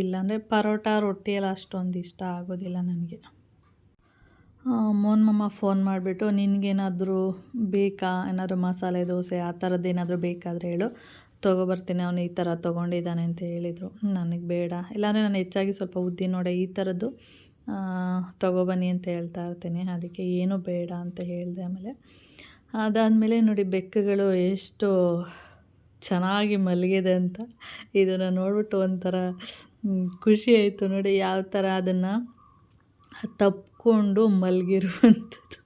ಇಲ್ಲಾಂದರೆ ಪರೋಟ, ರೊಟ್ಟಿ ಎಲ್ಲ ಅಷ್ಟೊಂದು ಇಷ್ಟ ಆಗೋದಿಲ್ಲ ನನಗೆ. ಮೋನ್ ಮಮ್ಮ ಫೋನ್ ಮಾಡಿಬಿಟ್ಟು, ನಿನಗೇನಾದರೂ ಬೇಕಾ? ಏನಾದರೂ ಮಸಾಲೆ, ದೋಸೆ, ಆ ಥರದ್ದು ಏನಾದರೂ ಬೇಕಾದರೆ ಹೇಳು. ತೊಗೊಬರ್ತೀನಿ ಅವನು ಈ ಥರ ತೊಗೊಂಡಿದ್ದಾನೆ ಅಂತ ಹೇಳಿದರು. ನನಗೆ ಬೇಡ. ಇಲ್ಲಾಂದರೆ ನಾನು ಹೆಚ್ಚಾಗಿ ಸ್ವಲ್ಪ ಉದ್ದಿನ ನೋಡೆ ಈ ಥರದ್ದು ತೊಗೊಬನ್ನಿ ಅಂತ ಹೇಳ್ತಾ ಇರ್ತೀನಿ. ಅದಕ್ಕೆ ಏನು ಬೇಡ ಅಂತ ಹೇಳಿದೆ ಆಮೇಲೆ. ಅದಾದಮೇಲೆ ನೋಡಿ ಬೆಕ್ಕುಗಳು ಎಷ್ಟು ಚೆನ್ನಾಗಿ ಮಲಗಿದೆ ಅಂತ. ಇದನ್ನು ನೋಡ್ಬಿಟ್ಟು ಒಂಥರ ಖುಷಿ ಆಯಿತು ನೋಡಿ ಯಾವ ಥರ ಅದನ್ನು ತಪ್ಕೊಂಡು ಮಲಗಿರುವಂಥದ್ದು.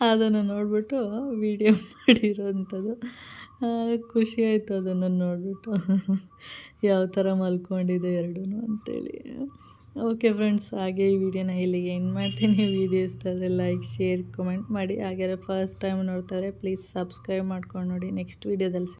ಅದನ್ನು ನೋಡಿಬಿಟ್ಟು ವಿಡಿಯೋ ಮಾಡಿರೋವಂಥದ್ದು. ಖುಷಿ ಆಯಿತು ಅದನ್ನು ನೋಡಿಬಿಟ್ಟು. ಯಾವ ಥರ ಮಲ್ಕೊಂಡಿದೆ ಎರಡೂ ಅಂತೇಳಿ. ಓಕೆ ಫ್ರೆಂಡ್ಸ್ ಹಾಗೆ ಈ ವಿಡಿಯೋನ ಇಲ್ಲಿಗೆ ಎಂಡ್ ಮಾಡ್ತೀನಿ. ವಿಡಿಯೋ ಇಷ್ಟ ಆದರೆ ಲೈಕ್ ಶೇರ್ ಕಮೆಂಟ್ ಮಾಡಿ. ಹಾಗೆ ಫಸ್ಟ್ ಟೈಮ್ ನೋಡ್ತಾರೆ ಪ್ಲೀಸ್ ಸಬ್ಸ್ಕ್ರೈಬ್ ಮಾಡ್ಕೊಂಡು ನೋಡಿ. ನೆಕ್ಸ್ಟ್ ವೀಡಿಯೋದಲ್ಲಿ